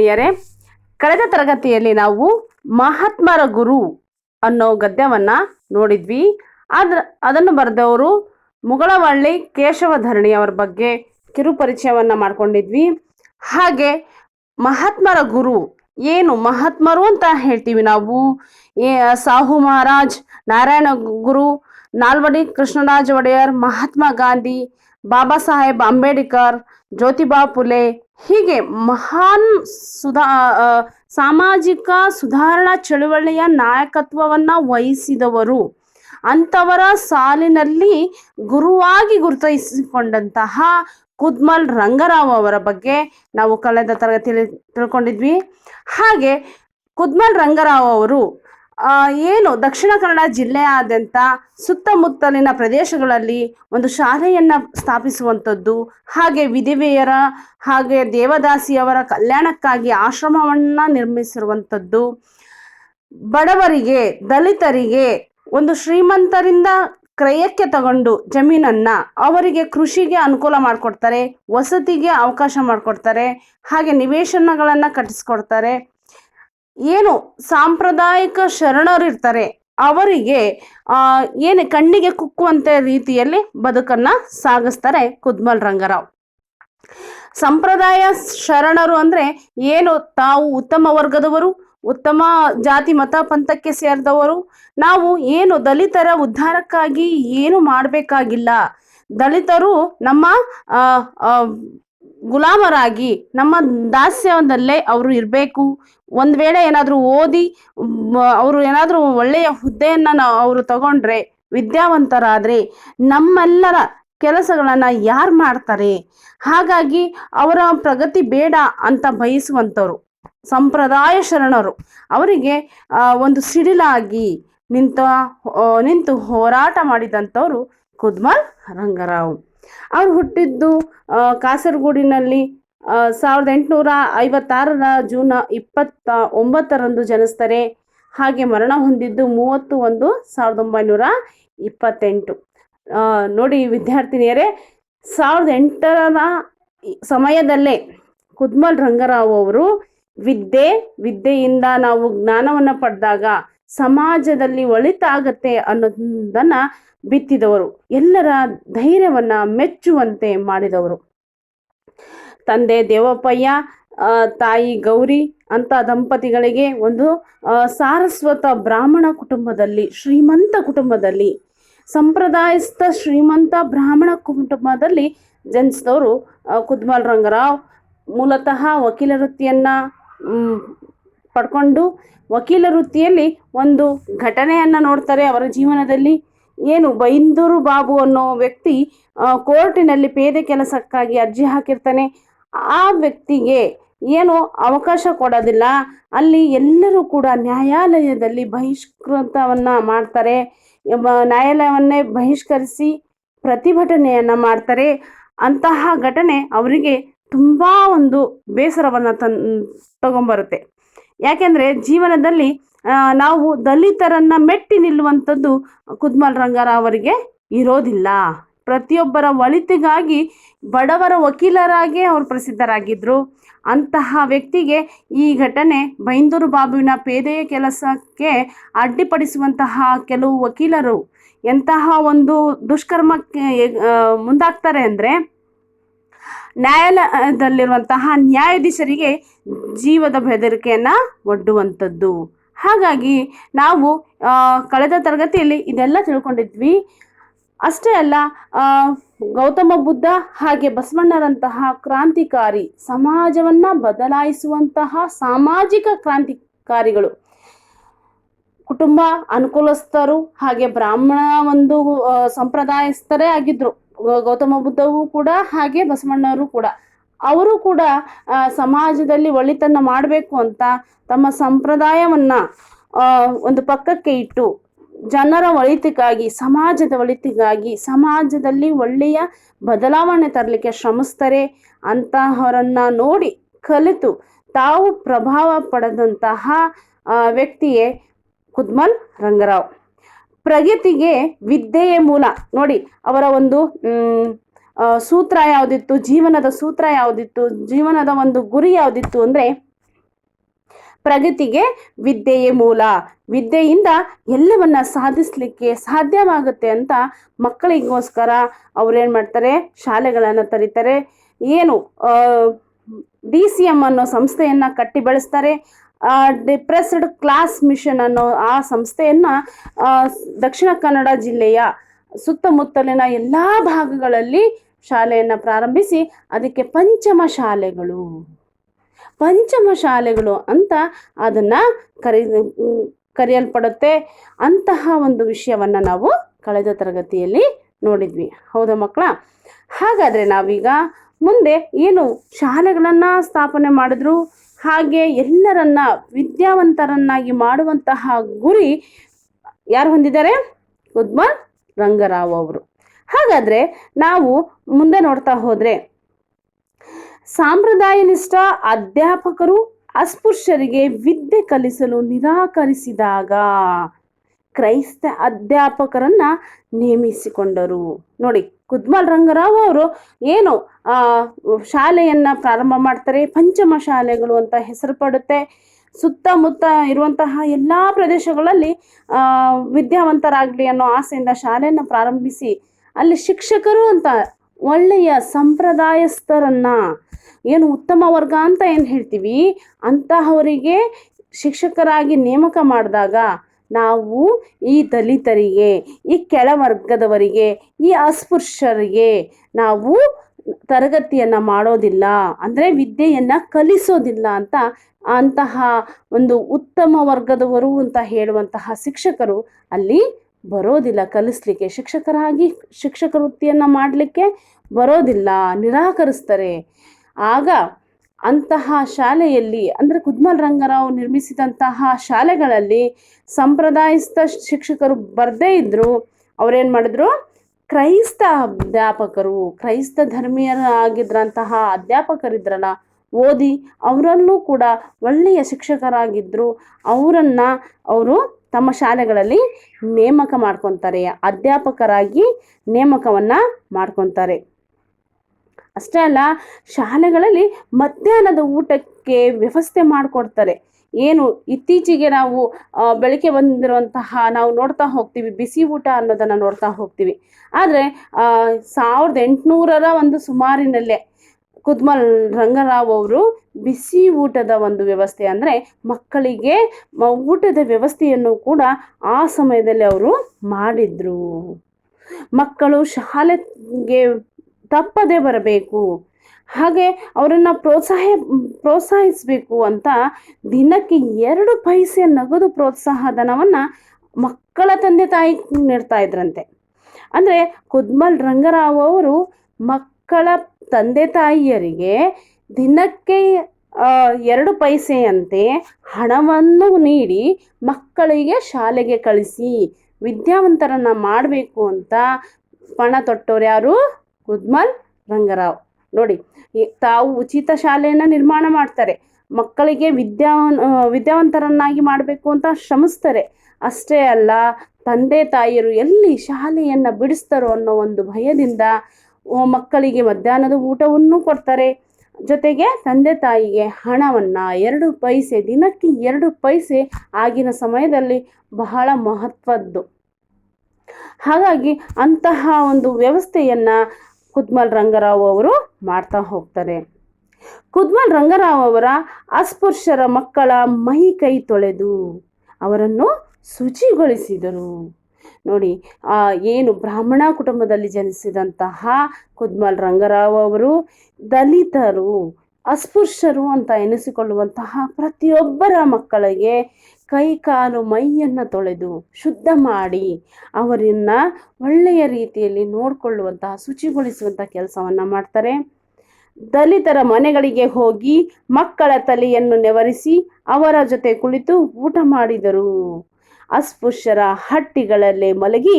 ನಿಯರೇ ಕಳೆದ ತರಗತಿಯಲ್ಲಿ ನಾವು ಮಹಾತ್ಮರ ಗುರು ಅನ್ನೋ ಗದ್ಯವನ್ನ ನೋಡಿದ್ವಿ. ಆದ್ರ, ಅದನ್ನು ಬರೆದವರು ಮುಗಳವಳ್ಳಿ ಕೇಶವಧರಣಿ ಅವರ ಬಗ್ಗೆ ಕಿರು ಪರಿಚಯವನ್ನ ಮಾಡ್ಕೊಂಡಿದ್ವಿ. ಹಾಗೆ ಮಹಾತ್ಮರ ಗುರು ಏನು ಮಹಾತ್ಮರು ಅಂತ ಹೇಳ್ತೀವಿ ನಾವು. ಸಾಹು ಮಹಾರಾಜ್, ನಾರಾಯಣ ಗುರು, ನಾಲ್ವಡಿ ಕೃಷ್ಣರಾಜ ಒಡೆಯರ್, ಮಹಾತ್ಮ ಗಾಂಧಿ, ಬಾಬಾ ಸಾಹೇಬ್ ಅಂಬೇಡ್ಕರ್ ಜ್ಯೋತಿಬಾ ಫುಲೆ ಹೀಗೆ ಮಹಾನ್ ಸುಧಾ ಸಾಮಾಜಿಕ ಸುಧಾರಣಾ ಚಳುವಳಿಯ ನಾಯಕತ್ವವನ್ನ ವಹಿಸಿದವರು. ಅಂಥವರ ಸಾಲಿನಲ್ಲಿ ಗುರುವಾಗಿ ಗುರುತಿಸಿಕೊಂಡಂತಹ ಕುದ್ಮಲ್ ರಂಗರಾವ್ ಅವರ ಬಗ್ಗೆ ನಾವು ಕಳೆದ ತರಗತಿಯಲ್ಲಿ ತಿಳ್ಕೊಂಡಿದ್ವಿ. ಹಾಗೆ ಕುದ್ಮಲ್ ರಂಗರಾವ್ ಅವರು ಏನು ದಕ್ಷಿಣ ಕನ್ನಡ ಜಿಲ್ಲೆಯಾದ್ಯಂತ ಸುತ್ತಮುತ್ತಲಿನ ಪ್ರದೇಶಗಳಲ್ಲಿ ಒಂದು ಶಾಲೆಯನ್ನ ಸ್ಥಾಪಿಸುವಂಥದ್ದು, ಹಾಗೆ ವಿಧವೆಯರ ಹಾಗೆ ದೇವದಾಸಿಯವರ ಕಲ್ಯಾಣಕ್ಕಾಗಿ ಆಶ್ರಮವನ್ನ ನಿರ್ಮಿಸಿರುವಂಥದ್ದು. ಬಡವರಿಗೆ, ದಲಿತರಿಗೆ ಒಂದು ಶ್ರೀಮಂತರಿಂದ ಕ್ರಯಕ್ಕೆ ತಗೊಂಡು ಜಮೀನನ್ನ ಅವರಿಗೆ ಕೃಷಿಗೆ ಅನುಕೂಲ ಮಾಡಿಕೊಡ್ತಾರೆ, ವಸತಿಗೆ ಅವಕಾಶ ಮಾಡಿಕೊಡ್ತಾರೆ, ಹಾಗೆ ನಿವೇಶನಗಳನ್ನ ಕಟ್ಟಿಸ್ಕೊಡ್ತಾರೆ. ಏನು ಸಾಂಪ್ರದಾಯಿಕ ಶರಣರಿರ್ತಾರೆ, ಅವರಿಗೆ, ಆ, ಏನು ಕಣ್ಣಿಗೆ ಕುಕ್ಕುವಂತೆ ರೀತಿಯಲ್ಲಿ ಬದುಕನ್ನ ಸಾಗಿಸ್ತಾರೆ ಕುದ್ಮಲ್ ರಂಗರಾವ್. ಸಂಪ್ರದಾಯ ಶರಣರು ಅಂದ್ರೆ ಏನು? ತಾವು ಉತ್ತಮ ವರ್ಗದವರು, ಉತ್ತಮ ಜಾತಿ ಮತ ಪಂಥಕ್ಕೆ ಸೇರಿದವರು, ನಾವು ಏನು ದಲಿತರ ಉದ್ಧಾರಕ್ಕಾಗಿ ಏನು ಮಾಡಬೇಕಾಗಿಲ್ಲ. ದಲಿತರು ನಮ್ಮ ಗುಲಾಮರಾಗಿ ನಮ್ಮ ದಾಸ್ಯದಲ್ಲೇ ಅವರು ಇರಬೇಕು. ಒಂದು ವೇಳೆ ಏನಾದರೂ ಓದಿ ಅವರು ಏನಾದರೂ ಒಳ್ಳೆಯ ಹುದ್ದೆಯನ್ನು ನಾವು ಅವರು ತಗೊಂಡ್ರೆ ವಿದ್ಯಾವಂತರಾದರೆ ನಮ್ಮೆಲ್ಲರ ಕೆಲಸಗಳನ್ನು ಯಾರು ಮಾಡ್ತಾರೆ? ಹಾಗಾಗಿ ಅವರ ಪ್ರಗತಿ ಬೇಡ ಅಂತ ಬಯಸುವಂಥವ್ರು ಸಂಪ್ರದಾಯ ಶರಣರು. ಅವರಿಗೆ ಒಂದು ಸಿಡಿಲಾಗಿ ನಿಂತ ನಿಂತು ಹೋರಾಟ ಮಾಡಿದಂಥವರು ಕುದ್ಮಲ್ ರಂಗರಾವ್. ಅವ್ರು ಹುಟ್ಟಿದ್ದು ಕಾಸರಗೋಡಿನಲ್ಲಿ ಸಾವಿರದ ಎಂಟುನೂರ ಐವತ್ತಾರರ ಜೂನ್ ಇಪ್ಪತ್ತ ಒಂಬತ್ತರಂದು ಜನಿಸ್ತಾರೆ. ಹಾಗೆ ಮರಣ ಹೊಂದಿದ್ದು ಮೂವತ್ತು ಒಂದು ಸಾವಿರದ ಒಂಬೈನೂರ ಇಪ್ಪತ್ತೆಂಟು. ನೋಡಿ ವಿದ್ಯಾರ್ಥಿನಿಯರೇ, ಸಾವಿರದ ಎಂಟರ ಸಮಯದಲ್ಲೇ ಕುದ್ಮಲ್ ರಂಗರಾವ್ ಅವರು ವಿದ್ಯೆ, ವಿದ್ಯೆಯಿಂದ ನಾವು ಜ್ಞಾನವನ್ನು ಪಡೆದಾಗ ಸಮಾಜದಲ್ಲಿ ಒಳಿತಾಗತ್ತೆ ಅನ್ನೋದನ್ನ ಬಿತ್ತಿದವರು, ಎಲ್ಲರ ಧೈರ್ಯವನ್ನ ಮೆಚ್ಚುವಂತೆ ಮಾಡಿದವರು. ತಂದೆ ದೇವಪ್ಪಯ್ಯ ತಾಯಿ ಗೌರಿ ಅಂತ ದಂಪತಿಗಳಿಗೆ ಒಂದು ಸಾರಸ್ವತ ಬ್ರಾಹ್ಮಣ ಕುಟುಂಬದಲ್ಲಿ, ಶ್ರೀಮಂತ ಕುಟುಂಬದಲ್ಲಿ, ಸಂಪ್ರದಾಯಸ್ಥ ಶ್ರೀಮಂತ ಬ್ರಾಹ್ಮಣ ಕುಟುಂಬದಲ್ಲಿ ಜನಿಸಿದವರು ಕುದ್ಮಲ್ ರಂಗರಾವ್. ಮೂಲತಃ ವಕೀಲ ವೃತ್ತಿಯನ್ನು ಪಡ್ಕೊಂಡು ವಕೀಲ ವೃತ್ತಿಯಲ್ಲಿ ಒಂದು ಘಟನೆಯನ್ನ ನೋಡ್ತಾರೆ ಅವರ ಜೀವನದಲ್ಲಿ. ಏನು ಬೈಂದೂರು ಬಾಬು ಅನ್ನೋ ವ್ಯಕ್ತಿ ಕೋರ್ಟಿನಲ್ಲಿ ಪೇದೆ ಕೆಲಸಕ್ಕಾಗಿ ಅರ್ಜಿ ಹಾಕಿರ್ತಾನೆ. ಆ ವ್ಯಕ್ತಿಗೆ ಏನು ಅವಕಾಶ ಕೊಡೋದಿಲ್ಲ. ಅಲ್ಲಿ ಎಲ್ಲರೂ ಕೂಡ ನ್ಯಾಯಾಲಯದಲ್ಲಿ ಬಹಿಷ್ಕೃತವನ್ನು ಮಾಡ್ತಾರೆ. ನ್ಯಾಯಾಲಯವನ್ನೇ ಬಹಿಷ್ಕರಿಸಿ ಪ್ರತಿಭಟನೆಯನ್ನು ಮಾಡ್ತಾರೆ. ಅಂತಹ ಘಟನೆ ಅವರಿಗೆ ತುಂಬ ಒಂದು ಬೇಸರವನ್ನು ತನ್, ತಗೊಂಬರುತ್ತೆ. ಯಾಕೆಂದ್ರೆ ಜೀವನದಲ್ಲಿ ನಾವು ದಲಿತರನ್ನು ಮೆಟ್ಟಿ ನಿಲ್ಲುವಂಥದ್ದು ಕುದ್ಮಲ್ ರಂಗಾರಾವ್ ಅವರಿಗೆ ಇರೋದಿಲ್ಲ. ಪ್ರತಿಯೊಬ್ಬರ ಒಳಿತಿಗಾಗಿ ಬಡವರ ವಕೀಲರಾಗಿ ಅವರು ಪ್ರಸಿದ್ಧರಾಗಿದ್ದರು ಅಂತಹ ವ್ಯಕ್ತಿಗೆ ಈ ಘಟನೆ ಬೈಂದೂರು ಬಾಬುವಿನ ಪೇದೆಯ ಕೆಲಸಕ್ಕೆ ಅಡ್ಡಿಪಡಿಸುವಂತಹ ಕೆಲವು ವಕೀಲರು ಎಂತಹ ಒಂದು ದುಷ್ಕರ್ಮಕ್ಕೆ ಮುಂದಾಗ್ತಾರೆ ಅಂದರೆ ನ್ಯಾಯಾಲಯದಲ್ಲಿರುವಂತಹ ನ್ಯಾಯಾಧೀಶರಿಗೆ ಜೀವದ ಬೆದರಿಕೆಯನ್ನು ಒಡ್ಡುವಂಥದ್ದು. ಹಾಗಾಗಿ ನಾವು ಕಳೆದ ತರಗತಿಯಲ್ಲಿ ಇದೆಲ್ಲ ತಿಳ್ಕೊಂಡಿದ್ವಿ. ಅಷ್ಟೇ ಅಲ್ಲ ಗೌತಮ ಬುದ್ಧ ಹಾಗೆ ಬಸವಣ್ಣರಂತಹ ಕ್ರಾಂತಿಕಾರಿ ಸಮಾಜವನ್ನ ಬದಲಾಯಿಸುವಂತಹ ಸಾಮಾಜಿಕ ಕ್ರಾಂತಿಕಾರಿಗಳು, ಕುಟುಂಬ ಅನುಕೂಲಸ್ಥರು ಹಾಗೆ ಬ್ರಾಹ್ಮಣ ಒಂದು ಸಂಪ್ರದಾಯಸ್ಥರೇ ಆಗಿದ್ರು. ಗೌತಮ ಬುದ್ಧವೂ ಕೂಡ ಹಾಗೆ ಬಸವಣ್ಣವರು ಕೂಡ. ಅವರು ಕೂಡ ಸಮಾಜದಲ್ಲಿ ಒಳಿತನ್ನು ಮಾಡಬೇಕು ಅಂತ ತಮ್ಮ ಸಂಪ್ರದಾಯವನ್ನ ಒಂದು ಪಕ್ಕಕ್ಕೆ ಇಟ್ಟು ಜನರ ಒಳಿತಿಗಾಗಿ, ಸಮಾಜದ ಒಳಿತಿಗಾಗಿ, ಸಮಾಜದಲ್ಲಿ ಒಳ್ಳೆಯ ಬದಲಾವಣೆ ತರಲಿಕ್ಕೆ ಶ್ರಮಿಸ್ತಾರೆ ಅಂತಹವರನ್ನ ನೋಡಿ ಕಲಿತು ತಾವು ಪ್ರಭಾವ ಪಡೆದಂತಹ ವ್ಯಕ್ತಿಯೇ ಕುದ್ಮಲ್ ರಂಗರಾವ್. ಪ್ರಗತಿಗೆ ವಿದ್ಯೆಯೇ ಮೂಲ. ನೋಡಿ, ಅವರ ಒಂದು ಸೂತ್ರ ಯಾವುದಿತ್ತು? ಜೀವನದ ಸೂತ್ರ ಯಾವುದಿತ್ತು? ಜೀವನದ ಒಂದು ಗುರಿ ಯಾವುದಿತ್ತು ಅಂದರೆ, ಪ್ರಗತಿಗೆ ವಿದ್ಯೆಯೇ ಮೂಲ. ವಿದ್ಯೆಯಿಂದ ಎಲ್ಲವನ್ನ ಸಾಧಿಸ್ಲಿಕ್ಕೆ ಸಾಧ್ಯವಾಗುತ್ತೆ ಅಂತ ಮಕ್ಕಳಿಗೋಸ್ಕರ ಅವ್ರೇನ್ ಮಾಡ್ತಾರೆ? ಶಾಲೆಗಳನ್ನು ತರೀತಾರೆ. ಏನು ಡಿ ಸಿ ಎಂ ಅನ್ನೋ ಸಂಸ್ಥೆಯನ್ನ ಕಟ್ಟಿ ಬೆಳೆಸ್ತಾರೆ. ಡಿಪ್ರೆಸ್ಡ್ ಕ್ಲಾಸ್ ಮಿಷನ್ ಅನ್ನೋ ಆ ಸಂಸ್ಥೆಯನ್ನು ದಕ್ಷಿಣ ಕನ್ನಡ ಜಿಲ್ಲೆಯ ಸುತ್ತಮುತ್ತಲಿನ ಎಲ್ಲ ಭಾಗಗಳಲ್ಲಿ ಶಾಲೆಯನ್ನು ಪ್ರಾರಂಭಿಸಿ ಅದಕ್ಕೆ ಪಂಚಮ ಶಾಲೆಗಳು. ಪಂಚಮ ಶಾಲೆಗಳು ಅಂತ ಅದನ್ನು ಕರಿ ಕರೆಯಲ್ಪಡುತ್ತೆ. ಅಂತಹ ಒಂದು ವಿಷಯವನ್ನು ನಾವು ಕಳೆದ ತರಗತಿಯಲ್ಲಿ ನೋಡಿದ್ವಿ. ಹೌದಾ ಮಕ್ಕಳ? ಹಾಗಾದರೆ ನಾವೀಗ ಮುಂದೆ ಏನು ಶಾಲೆಗಳನ್ನು ಸ್ಥಾಪನೆ ಮಾಡಿದ್ರು? ಹಾಗೆ ಎಲ್ಲರನ್ನ ವಿದ್ಯಾವಂತರನ್ನಾಗಿ ಮಾಡುವಂತಹ ಗುರಿ ಯಾರು ಹೊಂದಿದ್ದಾರೆ? ಉದ್ಮಲ್ ರಂಗರಾವ್ ಅವರು. ಹಾಗಾದ್ರೆ ನಾವು ಮುಂದೆ ನೋಡ್ತಾ ಹೋದ್ರೆ ಸಾಂಪ್ರದಾಯನಿಷ್ಠ ಅಧ್ಯಾಪಕರು ಅಸ್ಪೃಶ್ಯರಿಗೆ ವಿದ್ಯೆ ಕಲಿಸಲು ನಿರಾಕರಿಸಿದಾಗ ಕ್ರೈಸ್ತ ಅಧ್ಯಾಪಕರನ್ನ ನೇಮಿಸಿಕೊಂಡರು. ನೋಡಿ ಕುದ್ಮಲ್ ರಂಗರಾವ್ ಅವರು ಏನು, ಆ, ಶಾಲೆಯನ್ನ ಪ್ರಾರಂಭ ಮಾಡ್ತಾರೆ, ಪಂಚಮ ಶಾಲೆಗಳು ಅಂತ ಹೆಸರು ಪಡುತ್ತೆ. ಸುತ್ತಮುತ್ತ ಇರುವಂತಹ ಎಲ್ಲ ಪ್ರದೇಶಗಳಲ್ಲಿ ವಿದ್ಯಾವಂತರಾಗ್ಲಿ ಅನ್ನೋ ಆಸೆಯಿಂದ ಶಾಲೆಯನ್ನು ಪ್ರಾರಂಭಿಸಿ, ಅಲ್ಲಿ ಶಿಕ್ಷಕರು ಅಂತ ಒಳ್ಳೆಯ ಸಂಪ್ರದಾಯಸ್ಥರನ್ನ, ಏನು ಉತ್ತಮ ವರ್ಗ ಅಂತ ಏನು ಹೇಳ್ತೀವಿ? ಅಂತಹವರಿಗೆ ಶಿಕ್ಷಕರಾಗಿ ನೇಮಕ ಮಾಡಿದಾಗ ನಾವು ಈ ದಲಿತರಿಗೆ, ಈ ಕೆಳವರ್ಗದವರಿಗೆ, ಈ ಅಸ್ಪೃಶ್ಯರಿಗೆ ನಾವು ತರಗತಿಯನ್ನು ಮಾಡೋದಿಲ್ಲ, ಅಂದರೆ ವಿದ್ಯೆಯನ್ನು ಕಲಿಸೋದಿಲ್ಲ ಅಂತ ಅಂತಹ ಒಂದು ಉತ್ತಮ ವರ್ಗದವರು ಅಂತ ಹೇಳುವಂತಹ ಶಿಕ್ಷಕರು ಅಲ್ಲಿ ಬರೋದಿಲ್ಲ. ಕಲಿಸ್ಲಿಕ್ಕೆ ಶಿಕ್ಷಕರಾಗಿ ಶಿಕ್ಷಕ ವೃತ್ತಿಯನ್ನು ಮಾಡಲಿಕ್ಕೆ ಬರೋದಿಲ್ಲ, ನಿರಾಕರಿಸ್ತಾರೆ. ಆಗ ಅಂತಹ ಶಾಲೆಯಲ್ಲಿ, ಅಂದರೆ ಕುದ್ಮಲ್ ರಂಗರಾವ್ ನಿರ್ಮಿಸಿದಂತಹ ಶಾಲೆಗಳಲ್ಲಿ ಸಂಪ್ರದಾಯಸ್ಥ ಶಿಕ್ಷಕರು ಬರದೇ ಇದ್ದರೂ ಅವ್ರೇನು ಮಾಡಿದ್ರು? ಕ್ರೈಸ್ತ ಅಧ್ಯಾಪಕರು, ಕ್ರೈಸ್ತ ಧರ್ಮೀಯರಾಗಿದ್ರಂತಹ ಅಧ್ಯಾಪಕರಿದ್ರಲ್ಲ, ಓದಿ ಅವರಲ್ಲೂ ಕೂಡ ಒಳ್ಳೆಯ ಶಿಕ್ಷಕರಾಗಿದ್ದರು ಅವರನ್ನು ಅವರು ತಮ್ಮ ಶಾಲೆಗಳಲ್ಲಿ ನೇಮಕ ಮಾಡ್ಕೊತಾರೆ, ಅಧ್ಯಾಪಕರಾಗಿ ನೇಮಕವನ್ನು ಮಾಡ್ಕೊತಾರೆ. ಅಷ್ಟೇ ಅಲ್ಲ, ಶಾಲೆಗಳಲ್ಲಿ ಮಧ್ಯಾಹ್ನದ ಊಟಕ್ಕೆ ವ್ಯವಸ್ಥೆ ಮಾಡಿಕೊಡ್ತಾರೆ. ಏನು, ಇತ್ತೀಚೆಗೆ ನಾವು ಬೆಳಕೆ ಬಂದಿರುವಂತಹ, ನಾವು ನೋಡ್ತಾ ಹೋಗ್ತೀವಿ, ಬಿಸಿ ಊಟ ಅನ್ನೋದನ್ನ ನೋಡ್ತಾ ಹೋಗ್ತೀವಿ. ಆದರೆ ಸಾವಿರದ ಎಂಟುನೂರರ ಒಂದು ಸುಮಾರಿನಲ್ಲೇ ಕುದ್ಮಲ್ ರಂಗರಾವ್ ಅವರು ಬಿಸಿ ಊಟದ ಒಂದು ವ್ಯವಸ್ಥೆ ಅಂದರೆ ಮಕ್ಕಳಿಗೆ ಊಟದ ವ್ಯವಸ್ಥೆಯನ್ನು ಕೂಡ ಆ ಸಮಯದಲ್ಲಿ ಅವರು ಮಾಡಿದ್ರು. ಮಕ್ಕಳು ಶಾಲೆಗೆ ತಪ್ಪದೆ ಬರಬೇಕು. ಹಾಗೆ ಅವರನ್ನು ಪ್ರೋತ್ಸಾಹ, ಪ್ರೋತ್ಸಾಹಿಸಬೇಕು ಅಂತ ದಿನಕ್ಕೆ ಎರಡು ಪೈಸೆ ನಗದು ಪ್ರೋತ್ಸಾಹ ಧನವನ್ನು ಮಕ್ಕಳ ತಂದೆ ತಾಯಿ ನೀಡ್ತಾ ಇದ್ರಂತೆ. ಅಂದರೆ ಕುದ್ಮಲ್ ರಂಗರಾವ್ ಅವರು ಮಕ್ಕಳ ತಂದೆ ತಾಯಿಯರಿಗೆ ದಿನಕ್ಕೆ ಎರಡು ಪೈಸೆಯಂತೆ ಹಣವನ್ನು ನೀಡಿ ಮಕ್ಕಳಿಗೆ ಶಾಲೆಗೆ ಕಳಿಸಿ, ವಿದ್ಯಾವಂತರನ್ನು ಮಾಡಬೇಕು ಅಂತ ಪಣ ತೊಟ್ಟವ್ರು ಯಾರು ಕುದ್ಮಲ್ ರಂಗರಾವ್. ನೋಡಿ ತಾವು ಉಚಿತ ಶಾಲೆಯನ್ನು ನಿರ್ಮಾಣ ಮಾಡ್ತಾರೆ. ಮಕ್ಕಳಿಗೆ ವಿದ್ಯಾವನ್ ವಿದ್ಯಾವಂತರನ್ನಾಗಿ ಮಾಡಬೇಕು ಅಂತ ಶ್ರಮಿಸ್ತಾರೆ. ಅಷ್ಟೇ ಅಲ್ಲ, ತಂದೆ ತಾಯಿಯರು ಎಲ್ಲಿ ಶಾಲೆಯನ್ನು ಬಿಡಿಸ್ತಾರೋ ಅನ್ನೋ ಒಂದು ಭಯದಿಂದ ಮಕ್ಕಳಿಗೆ ಮಧ್ಯಾಹ್ನದ ಊಟವನ್ನು ಕೊಡ್ತಾರೆ. ಜೊತೆಗೆ ತಂದೆ ತಾಯಿಗೆ ಹಣವನ್ನು ಎರಡು ಪೈಸೆ, ದಿನಕ್ಕೆ ಎರಡು ಪೈಸೆ ಆಗಿನ ಸಮಯದಲ್ಲಿ ಬಹಳ ಮಹತ್ವದ್ದು. ಹಾಗಾಗಿ ಅಂತಹ ಒಂದು ವ್ಯವಸ್ಥೆಯನ್ನ ಕುದ್ಮಲ್ ರಂಗರಾವ್ ಅವರು ಮಾಡ್ತಾ ಹೋಗ್ತಾರೆ. ಕುದ್ಮಲ್ ರಂಗರಾವ್ ಅವರ ಅಸ್ಪೃಶ್ಯರ ಮಕ್ಕಳ ಮೈ ಕೈ ತೊಳೆದು ಅವರನ್ನು ಶುಚಿಗೊಳಿಸಿದರು. ನೋಡಿ, ಆ ಏನು ಬ್ರಾಹ್ಮಣ ಕುಟುಂಬದಲ್ಲಿ ಜನಿಸಿದಂತಹ ಕುದ್ಮಲ್ ರಂಗರಾವ್ ಅವರು ದಲಿತರು, ಅಸ್ಪೃಶ್ಯರು ಅಂತ ಎನಿಸಿಕೊಳ್ಳುವಂತಹ ಪ್ರತಿಯೊಬ್ಬರ ಮಕ್ಕಳಿಗೆ ಕೈ ಕಾಲು ಮೈಯನ್ನು ತೊಳೆದು ಶುದ್ಧ ಮಾಡಿ ಅವರನ್ನ ಒಳ್ಳೆಯ ರೀತಿಯಲ್ಲಿ ನೋಡಿಕೊಳ್ಳುವಂತಹ ಶುಚಿಗೊಳಿಸುವಂಥ ಕೆಲಸವನ್ನು ಮಾಡ್ತಾರೆ. ದಲಿತರ ಮನೆಗಳಿಗೆ ಹೋಗಿ ಮಕ್ಕಳ ತಲೆಯನ್ನು ನೆವರಿಸಿ ಅವರ ಜೊತೆ ಕುಳಿತು ಊಟ ಮಾಡಿದರು. ಅಸ್ಪೃಶ್ಯರ ಹಟ್ಟಿಗಳಲ್ಲೇ ಮಲಗಿ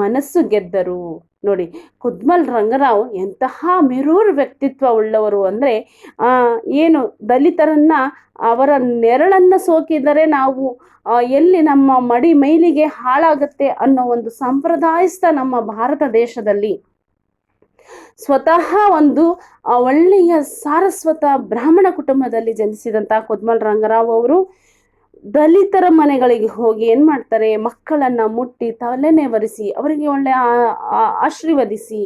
ಮನಸ್ಸು ಗೆದ್ದರು. ನೋಡಿ, ಕುದ್ಮಲ್ ರಂಗರಾವ್ ಎಂತಹ ಮಿರೂರ್ ವ್ಯಕ್ತಿತ್ವ ಉಳ್ಳವರು ಅಂದರೆ ಏನು ದಲಿತರನ್ನ ಅವರ ನೆರಳನ್ನು ಸೋಕಿದರೆ ನಾವು ಎಲ್ಲಿ ನಮ್ಮ ಮಡಿ ಮೈಲಿಗೆ ಹಾಳಾಗುತ್ತೆ ಅನ್ನೋ ಒಂದು ಸಂಪ್ರದಾಯಸ್ಥ ನಮ್ಮ ಭಾರತ ದೇಶದಲ್ಲಿ. ಸ್ವತಃ ಒಂದು ಒಳ್ಳೆಯ ಸಾರಸ್ವತ ಬ್ರಾಹ್ಮಣ ಕುಟುಂಬದಲ್ಲಿ ಜನಿಸಿದಂಥ ಕುದ್ಮಲ್ ರಂಗರಾವ್ ಅವರು ದಲಿತರ ಮನೆಗಳಿಗೆ ಹೋಗಿ ಏನು ಮಾಡ್ತಾರೆ? ಮಕ್ಕಳನ್ನ ಮುಟ್ಟಿ ತಲೆನೆ ಒರೆಸಿ, ಅವರಿಗೆ ಒಳ್ಳೆ ಆಶೀರ್ವದಿಸಿ,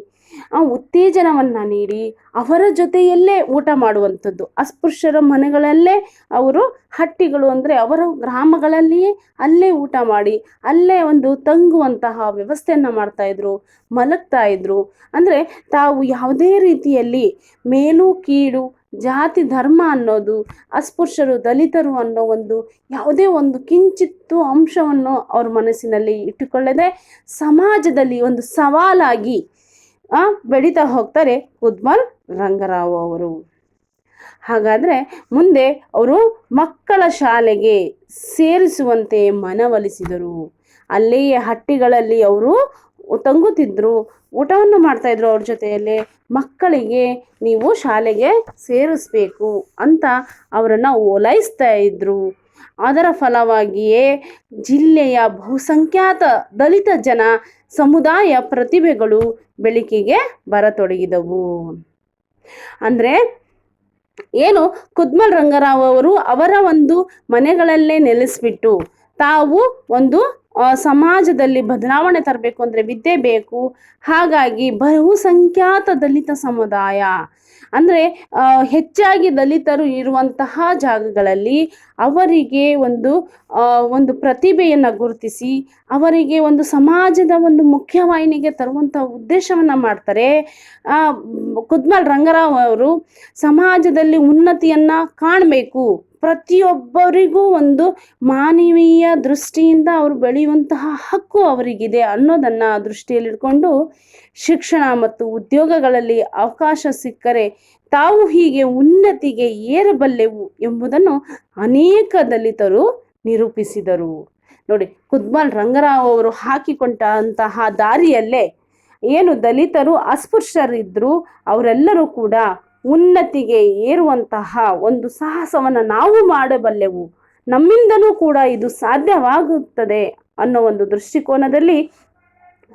ಆ ಉತ್ತೇಜನವನ್ನ ನೀಡಿ, ಅವರ ಜೊತೆಯಲ್ಲೇ ಊಟ ಮಾಡುವಂಥದ್ದು. ಅಸ್ಪೃಶ್ಯರ ಮನೆಗಳಲ್ಲೇ ಅವರು ಹಟ್ಟಿಗಳು ಅಂದರೆ ಅವರ ಗ್ರಾಮಗಳಲ್ಲಿಯೇ ಅಲ್ಲೇ ಊಟ ಮಾಡಿ, ಅಲ್ಲೇ ಒಂದು ತಂಗುವಂತಹ ವ್ಯವಸ್ಥೆಯನ್ನು ಮಾಡ್ತಾಯಿದ್ರು ಮಲಗ್ತಾ ಇದ್ರು. ಅಂದರೆ ತಾವು ಯಾವುದೇ ರೀತಿಯಲ್ಲಿ ಮೇಲು, ಕೀಳು ಜಾತಿ ಧರ್ಮ ಅನ್ನೋದು ಅಸ್ಪೃಶ್ಯರು ದಲಿತರು ಅನ್ನೋ ಒಂದು ಯಾವುದೇ ಒಂದು ಕಿಂಚಿತ್ತು ಅಂಶವನ್ನು ಅವ್ರ ಮನಸ್ಸಿನಲ್ಲಿ ಇಟ್ಟುಕೊಳ್ಳದೆ ಸಮಾಜದಲ್ಲಿ ಒಂದು ಸವಾಲಾಗಿ ಬೆಳೀತಾ ಹೋಗ್ತಾರೆ ಕುದ್ಮಲ್ ರಂಗರಾವ್ ಅವರು. ಹಾಗಾದರೆ ಮುಂದೆ ಅವರು ಮಕ್ಕಳ ಶಾಲೆಗೆ ಸೇರಿಸುವಂತೆ ಮನವೊಲಿಸಿದರು. ಅಲ್ಲಿಯೇ ಹಟ್ಟಿಗಳಲ್ಲಿ ಅವರು ತಂಗುತ್ತಿದ್ರು. ಊಟವನ್ನು ಮಾಡ್ತಾ ಇದ್ರು ಅವ್ರ ಜೊತೆಯಲ್ಲಿ, ಮಕ್ಕಳಿಗೆ ನೀವು ಶಾಲೆಗೆ ಸೇರಿಸ್ಬೇಕು ಅಂತ ಅವರನ್ನು ಓಲೈಸ್ತಾ ಇದ್ರು. ಅದರ ಫಲವಾಗಿಯೇ ಜಿಲ್ಲೆಯ ಬಹುಸಂಖ್ಯಾತ ದಲಿತ ಜನ ಸಮುದಾಯ ಪ್ರತಿಭೆಗಳು ಬೆಳಕಿಗೆ ಬರತೊಡಗಿದವು. ಅಂದರೆ ಏನು, ಕುದ್ಮಲ್ ರಂಗರಾವ್ ಅವರು ಅವರ ಒಂದು ಮನೆಗಳಲ್ಲೇ ನೆಲೆಸಿಬಿಟ್ಟು ತಾವು ಒಂದು ಸಮಾಜದಲ್ಲಿ ಬದಲಾವಣೆ ತರಬೇಕು ಅಂದರೆ ವಿದ್ಯೆ ಬೇಕು. ಹಾಗಾಗಿ ಬಹುಸಂಖ್ಯಾತ ದಲಿತ ಸಮುದಾಯ. ಅಂದರೆ ಹೆಚ್ಚಾಗಿ ದಲಿತರು ಇರುವಂತಹ ಜಾಗಗಳಲ್ಲಿ ಅವರಿಗೆ ಒಂದು ಒಂದು ಪ್ರತಿಭೆಯನ್ನು ಗುರುತಿಸಿ, ಅವರಿಗೆ ಒಂದು ಸಮಾಜದ ಒಂದು ಮುಖ್ಯವಾಹಿನಿಗೆ ತರುವಂಥ ಉದ್ದೇಶವನ್ನು ಮಾಡ್ತಾರೆ. ಕುದ್ಮಲ್ ರಂಗರಾವ್ ಅವರು ಸಮಾಜದಲ್ಲಿ ಉನ್ನತಿಯನ್ನು ಕಾಣಬೇಕು. ಪ್ರತಿಯೊಬ್ಬರಿಗೂ ಒಂದು ಮಾನವೀಯ ದೃಷ್ಟಿಯಿಂದ ಅವರು ಬೆಳೆಯುವಂತಹ ಹಕ್ಕು ಅವರಿಗಿದೆ ಅನ್ನೋದನ್ನು ದೃಷ್ಟಿಯಲ್ಲಿಟ್ಕೊಂಡು ಶಿಕ್ಷಣ ಮತ್ತು ಉದ್ಯೋಗಗಳಲ್ಲಿ ಅವಕಾಶ ಸಿಕ್ಕರೆ ತಾವು ಹೀಗೆ ಉನ್ನತಿಗೆ ಏರಬಲ್ಲೆವು ಎಂಬುದನ್ನು ಅನೇಕ ದಲಿತರು ನಿರೂಪಿಸಿದರು. ನೋಡಿ ಕುದ್ಮಲ್ ರಂಗರಾವ್ ಅವರು ಹಾಕಿಕೊಂಡಂತಹ ದಾರಿಯಲ್ಲೇ ಏನು ದಲಿತರು ಅಸ್ಪೃಶ್ಯರಿದ್ದರು ಅವರೆಲ್ಲರೂ ಕೂಡ ಉನ್ನತಿಗೆ ಏರುವಂತಹ ಒಂದು ಸಾಹಸವನ್ನು ನಾವು ಮಾಡಬಲ್ಲೆವು. ನಮ್ಮಿಂದನೂ ಕೂಡ ಇದು ಸಾಧ್ಯವಾಗುತ್ತದೆ ಅನ್ನೋ ಒಂದು ದೃಷ್ಟಿಕೋನದಲ್ಲಿ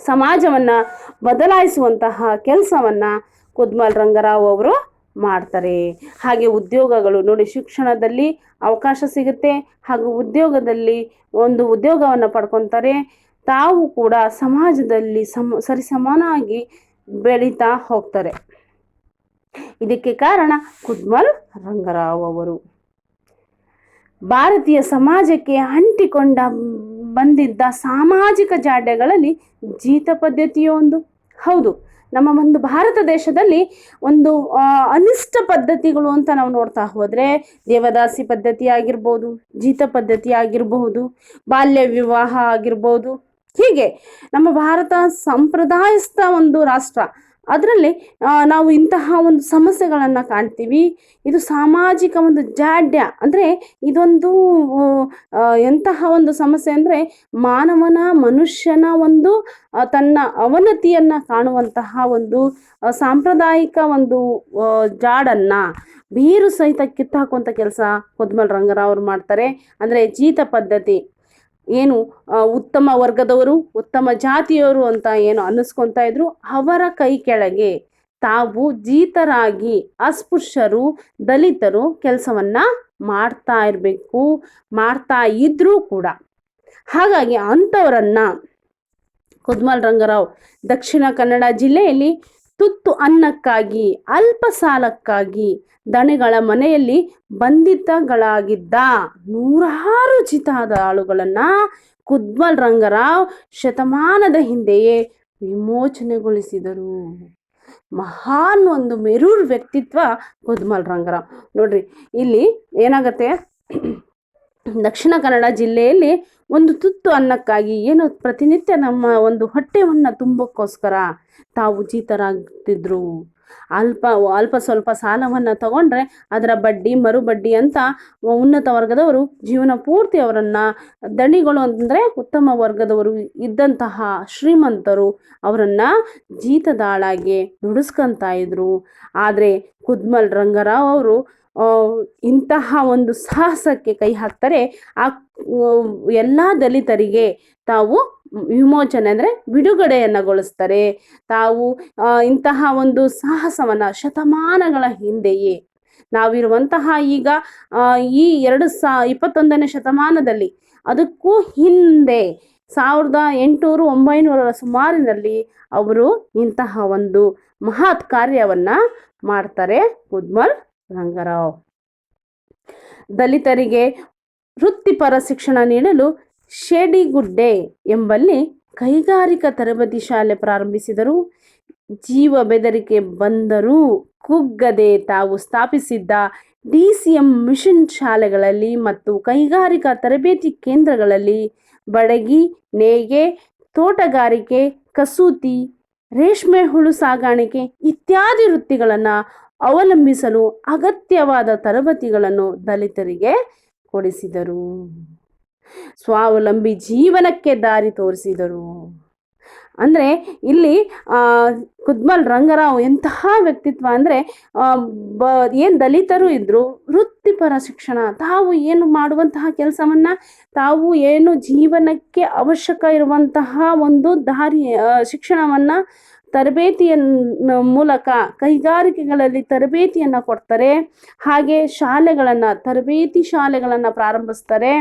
ಸಮಾಜವನ್ನು ಬದಲಾಯಿಸುವಂತಹ ಕೆಲಸವನ್ನು ಕುದ್ಮಲ್ ರಂಗರಾವ್ ಅವರು ಮಾಡ್ತಾರೆ. ಹಾಗೆ ಉದ್ಯೋಗಗಳು ನೋಡಿ ಶಿಕ್ಷಣದಲ್ಲಿ ಅವಕಾಶ ಸಿಗುತ್ತೆ. ಹಾಗೂ ಉದ್ಯೋಗದಲ್ಲಿ ಒಂದು ಉದ್ಯೋಗವನ್ನು ಪಡ್ಕೊತಾರೆ. ತಾವು ಕೂಡ ಸಮಾಜದಲ್ಲಿ ಸಮ, ಸರಿಸಮಾನಾಗಿ ಬೆಳೀತಾ ಹೋಗ್ತಾರೆ. ಇದಕ್ಕೆ ಕಾರಣ ಕುದ್ಮಲ್ ರಂಗರಾವ್ ಅವರು. ಭಾರತೀಯ ಸಮಾಜಕ್ಕೆ ಅಂಟಿಕೊಂಡ ಬಂದಿದ್ದ ಸಾಮಾಜಿಕ ಜಾಡ್ಯಗಳಲ್ಲಿ ಜೀತ ಪದ್ಧತಿಯೊಂದು. ಹೌದು, ನಮ್ಮ ಒಂದು ಭಾರತ ದೇಶದಲ್ಲಿ ಒಂದು ಅನಿಷ್ಟ ಪದ್ಧತಿಗಳು ಅಂತ ನಾವು ನೋಡ್ತಾ ಹೋದರೆ ದೇವದಾಸಿ ಪದ್ಧತಿ ಆಗಿರ್ಬೋದು, ಜೀತ ಪದ್ಧತಿ ಆಗಿರಬಹುದು, ಬಾಲ್ಯ ವಿವಾಹ ಆಗಿರ್ಬೋದು. ಹೀಗೆ ನಮ್ಮ ಭಾರತ ಸಂಪ್ರದಾಯಸ್ಥ ಒಂದು ರಾಷ್ಟ್ರ. ಅದರಲ್ಲಿ ನಾವು ಇಂತಹ ಒಂದು ಸಮಸ್ಯೆಗಳನ್ನು ಕಾಣ್ತೀವಿ. ಇದು ಸಾಮಾಜಿಕ ಒಂದು ಜಾಡ್ಯ. ಅಂದರೆ ಇದೊಂದು ಎಂತಹ ಒಂದು ಸಮಸ್ಯೆ ಅಂದರೆ ಮಾನವನ, ಮನುಷ್ಯನ ಒಂದು ತನ್ನ ಅವನತಿಯನ್ನು ಕಾಣುವಂತಹ ಒಂದು ಸಾಂಪ್ರದಾಯಿಕ ಒಂದು ಜಾಡನ್ನು ಬೀರು ಸಹಿತ ಕಿತ್ತಾಕುವಂಥ ಕೆಲಸ ಕೊದ್ಮಲ್ ರಂಗರಾವ್ ಅವ್ರು ಮಾಡ್ತಾರೆ. ಅಂದರೆ ಜೀತ ಪದ್ಧತಿ. ಏನು ಉತ್ತಮ ವರ್ಗದವರು, ಉತ್ತಮ ಜಾತಿಯವರು ಅಂತ ಏನು ಅನ್ನಿಸ್ಕೊತಾ ಇದ್ರು, ಅವರ ಕೈ ಕೆಳಗೆ ತಾವು ಜೀತರಾಗಿ ಅಸ್ಪೃಶ್ಯರು, ದಲಿತರು ಕೆಲಸವನ್ನ ಮಾಡ್ತಾ ಇರಬೇಕು, ಮಾಡ್ತಾ ಇದ್ರೂ ಕೂಡ. ಹಾಗಾಗಿ ಅಂಥವರನ್ನ ಕುದ್ಮಲ್ ರಂಗರಾವ್ ದಕ್ಷಿಣ ಕನ್ನಡ ಜಿಲ್ಲೆಯಲ್ಲಿ ತುತ್ತು ಅನ್ನಕ್ಕಾಗಿ, ಅಲ್ಪ ಸಾಲಕ್ಕಾಗಿ ದಣಿಗಳ ಮನೆಯಲ್ಲಿ ಬಂಧಿತಗಳಾಗಿದ್ದ ನೂರಾರು ಚಿತಾದ ಆಳುಗಳನ್ನು ಕುದ್ಮಲ್ ರಂಗರಾವ್ ಶತಮಾನದ ಹಿಂದೆಯೇ ವಿಮೋಚನೆಗೊಳಿಸಿದರು. ಮಹಾನ್ ಒಂದು ಮೆರೂರ್ ವ್ಯಕ್ತಿತ್ವ ಕುದ್ಮಲ್ ರಂಗರಾವ್. ನೋಡ್ರಿ, ಇಲ್ಲಿ ಏನಾಗತ್ತೆ? ದಕ್ಷಿಣ ಕನ್ನಡ ಜಿಲ್ಲೆಯಲ್ಲಿ ಒಂದು ತುತ್ತು ಅನ್ನಕ್ಕಾಗಿ ಏನು ಪ್ರತಿನಿತ್ಯ ನಮ್ಮ ಒಂದು ಹೊಟ್ಟೆವನ್ನು ತುಂಬಕ್ಕೋಸ್ಕರ ತಾವು ಜೀತರಾಗ್ತಿದ್ರು. ಅಲ್ಪ ಅಲ್ಪ ಸ್ವಲ್ಪ ಸಾಲವನ್ನು ತಗೊಂಡ್ರೆ ಅದರ ಬಡ್ಡಿ, ಮರುಬಡ್ಡಿ ಅಂತ ಉನ್ನತ ವರ್ಗದವರು ಜೀವನ ಪೂರ್ತಿ ಅವರನ್ನು ದಣಿಗಳು ಅಂದರೆ ಉತ್ತಮ ವರ್ಗದವರು ಇದ್ದಂತಹ ಶ್ರೀಮಂತರು ಅವರನ್ನು ಜೀತದಾಳಾಗೆ ದುಡಿಸ್ಕೊಂತ ಇದ್ರು. ಆದರೆ ಕುದ್ಮಲ್ ರಂಗರಾವ್ ಅವರು ಇಂತಹ ಒಂದು ಸಾಹಸಕ್ಕೆ ಕೈ ಹಾಕ್ತಾರೆ. ಆ ಎಲ್ಲ ದಲಿತರಿಗೆ ತಾವು ವಿಮೋಚನೆ ಅಂದರೆ ಬಿಡುಗಡೆಯನ್ನುಗೊಳಿಸ್ತಾರೆ. ತಾವು ಇಂತಹ ಒಂದು ಸಾಹಸವನ್ನು ಶತಮಾನಗಳ ಹಿಂದೆಯೇ ನಾವಿರುವಂತಹ ಈಗ ಈ ಎರಡು ಸಾ, ಇಪ್ಪತ್ತೊಂದನೇ ಶತಮಾನದಲ್ಲಿ ಅದಕ್ಕೂ ಹಿಂದೆ ಸಾವಿರದ ಎಂಟುನೂರು ಒಂಬೈನೂರರ ಸುಮಾರಿನಲ್ಲಿ ಅವರು ಇಂತಹ ಒಂದು ಮಹತ್ ಕಾರ್ಯವನ್ನು ಮಾಡ್ತಾರೆ. ಕುದ್ಮಲ್ ರಂಗರಾವ್. ದಲಿತರಿಗೆ ವೃತ್ತಿಪರ ಶಿಕ್ಷಣ ನೀಡಲು ಶೇಡಿಗುಡ್ಡೆ ಎಂಬಲ್ಲಿ ಕೈಗಾರಿಕಾ ತರಬೇತಿ ಶಾಲೆ ಪ್ರಾರಂಭಿಸಿದರು. ಜೀವ ಬೆದರಿಕೆ ಬಂದರೂ ಕುಗ್ಗದೆ ತಾವು ಸ್ಥಾಪಿಸಿದ್ದ ಡಿ ಸಿ ಎಂ ಮಿಷನ್ ಶಾಲೆಗಳಲ್ಲಿ ಮತ್ತು ಕೈಗಾರಿಕಾ ತರಬೇತಿ ಕೇಂದ್ರಗಳಲ್ಲಿ ಬಡಗಿ, ನೇಯ್ಗೆ, ತೋಟಗಾರಿಕೆ, ಕಸೂತಿ, ರೇಷ್ಮೆ ಹುಳು ಸಾಗಾಣಿಕೆ ಇತ್ಯಾದಿ ವೃತ್ತಿಗಳನ್ನು ಅವಲಂಬಿಸಲು ಅಗತ್ಯವಾದ ತರಬೇತಿಗಳನ್ನು ದಲಿತರಿಗೆ ಕೊಡಿಸಿದರು. ಸ್ವಾವಲಂಬಿ ಜೀವನಕ್ಕೆ ದಾರಿ ತೋರಿಸಿದರು. ಅಂದರೆ ಇಲ್ಲಿ ಕುದ್ಮಲ್ ರಂಗರಾವ್ ಎಂತಹ ವ್ಯಕ್ತಿತ್ವ ಅಂದರೆ ಬ, ಏನು ದಲಿತರು ಇದ್ದರು ವೃತ್ತಿಪರ ಶಿಕ್ಷಣ, ತಾವು ಏನು ಮಾಡುವಂತಹ ಕೆಲಸವನ್ನು, ತಾವು ಏನು ಜೀವನಕ್ಕೆ ಅವಶ್ಯಕ ಇರುವಂತಹ ಒಂದು ದಾರಿ ಶಿಕ್ಷಣವನ್ನು ತರಬೇತಿಯನ್ನ ಮೂಲಕ ಕೈಗಾರಿಕೆಗಳಲ್ಲಿ ತರಬೇತಿಯನ್ನು ಕೊಡ್ತಾರೆ. ಹಾಗೆ ಶಾಲೆಗಳನ್ನು, ತರಬೇತಿ ಶಾಲೆಗಳನ್ನು ಪ್ರಾರಂಭಿಸ್ತಾರೆ.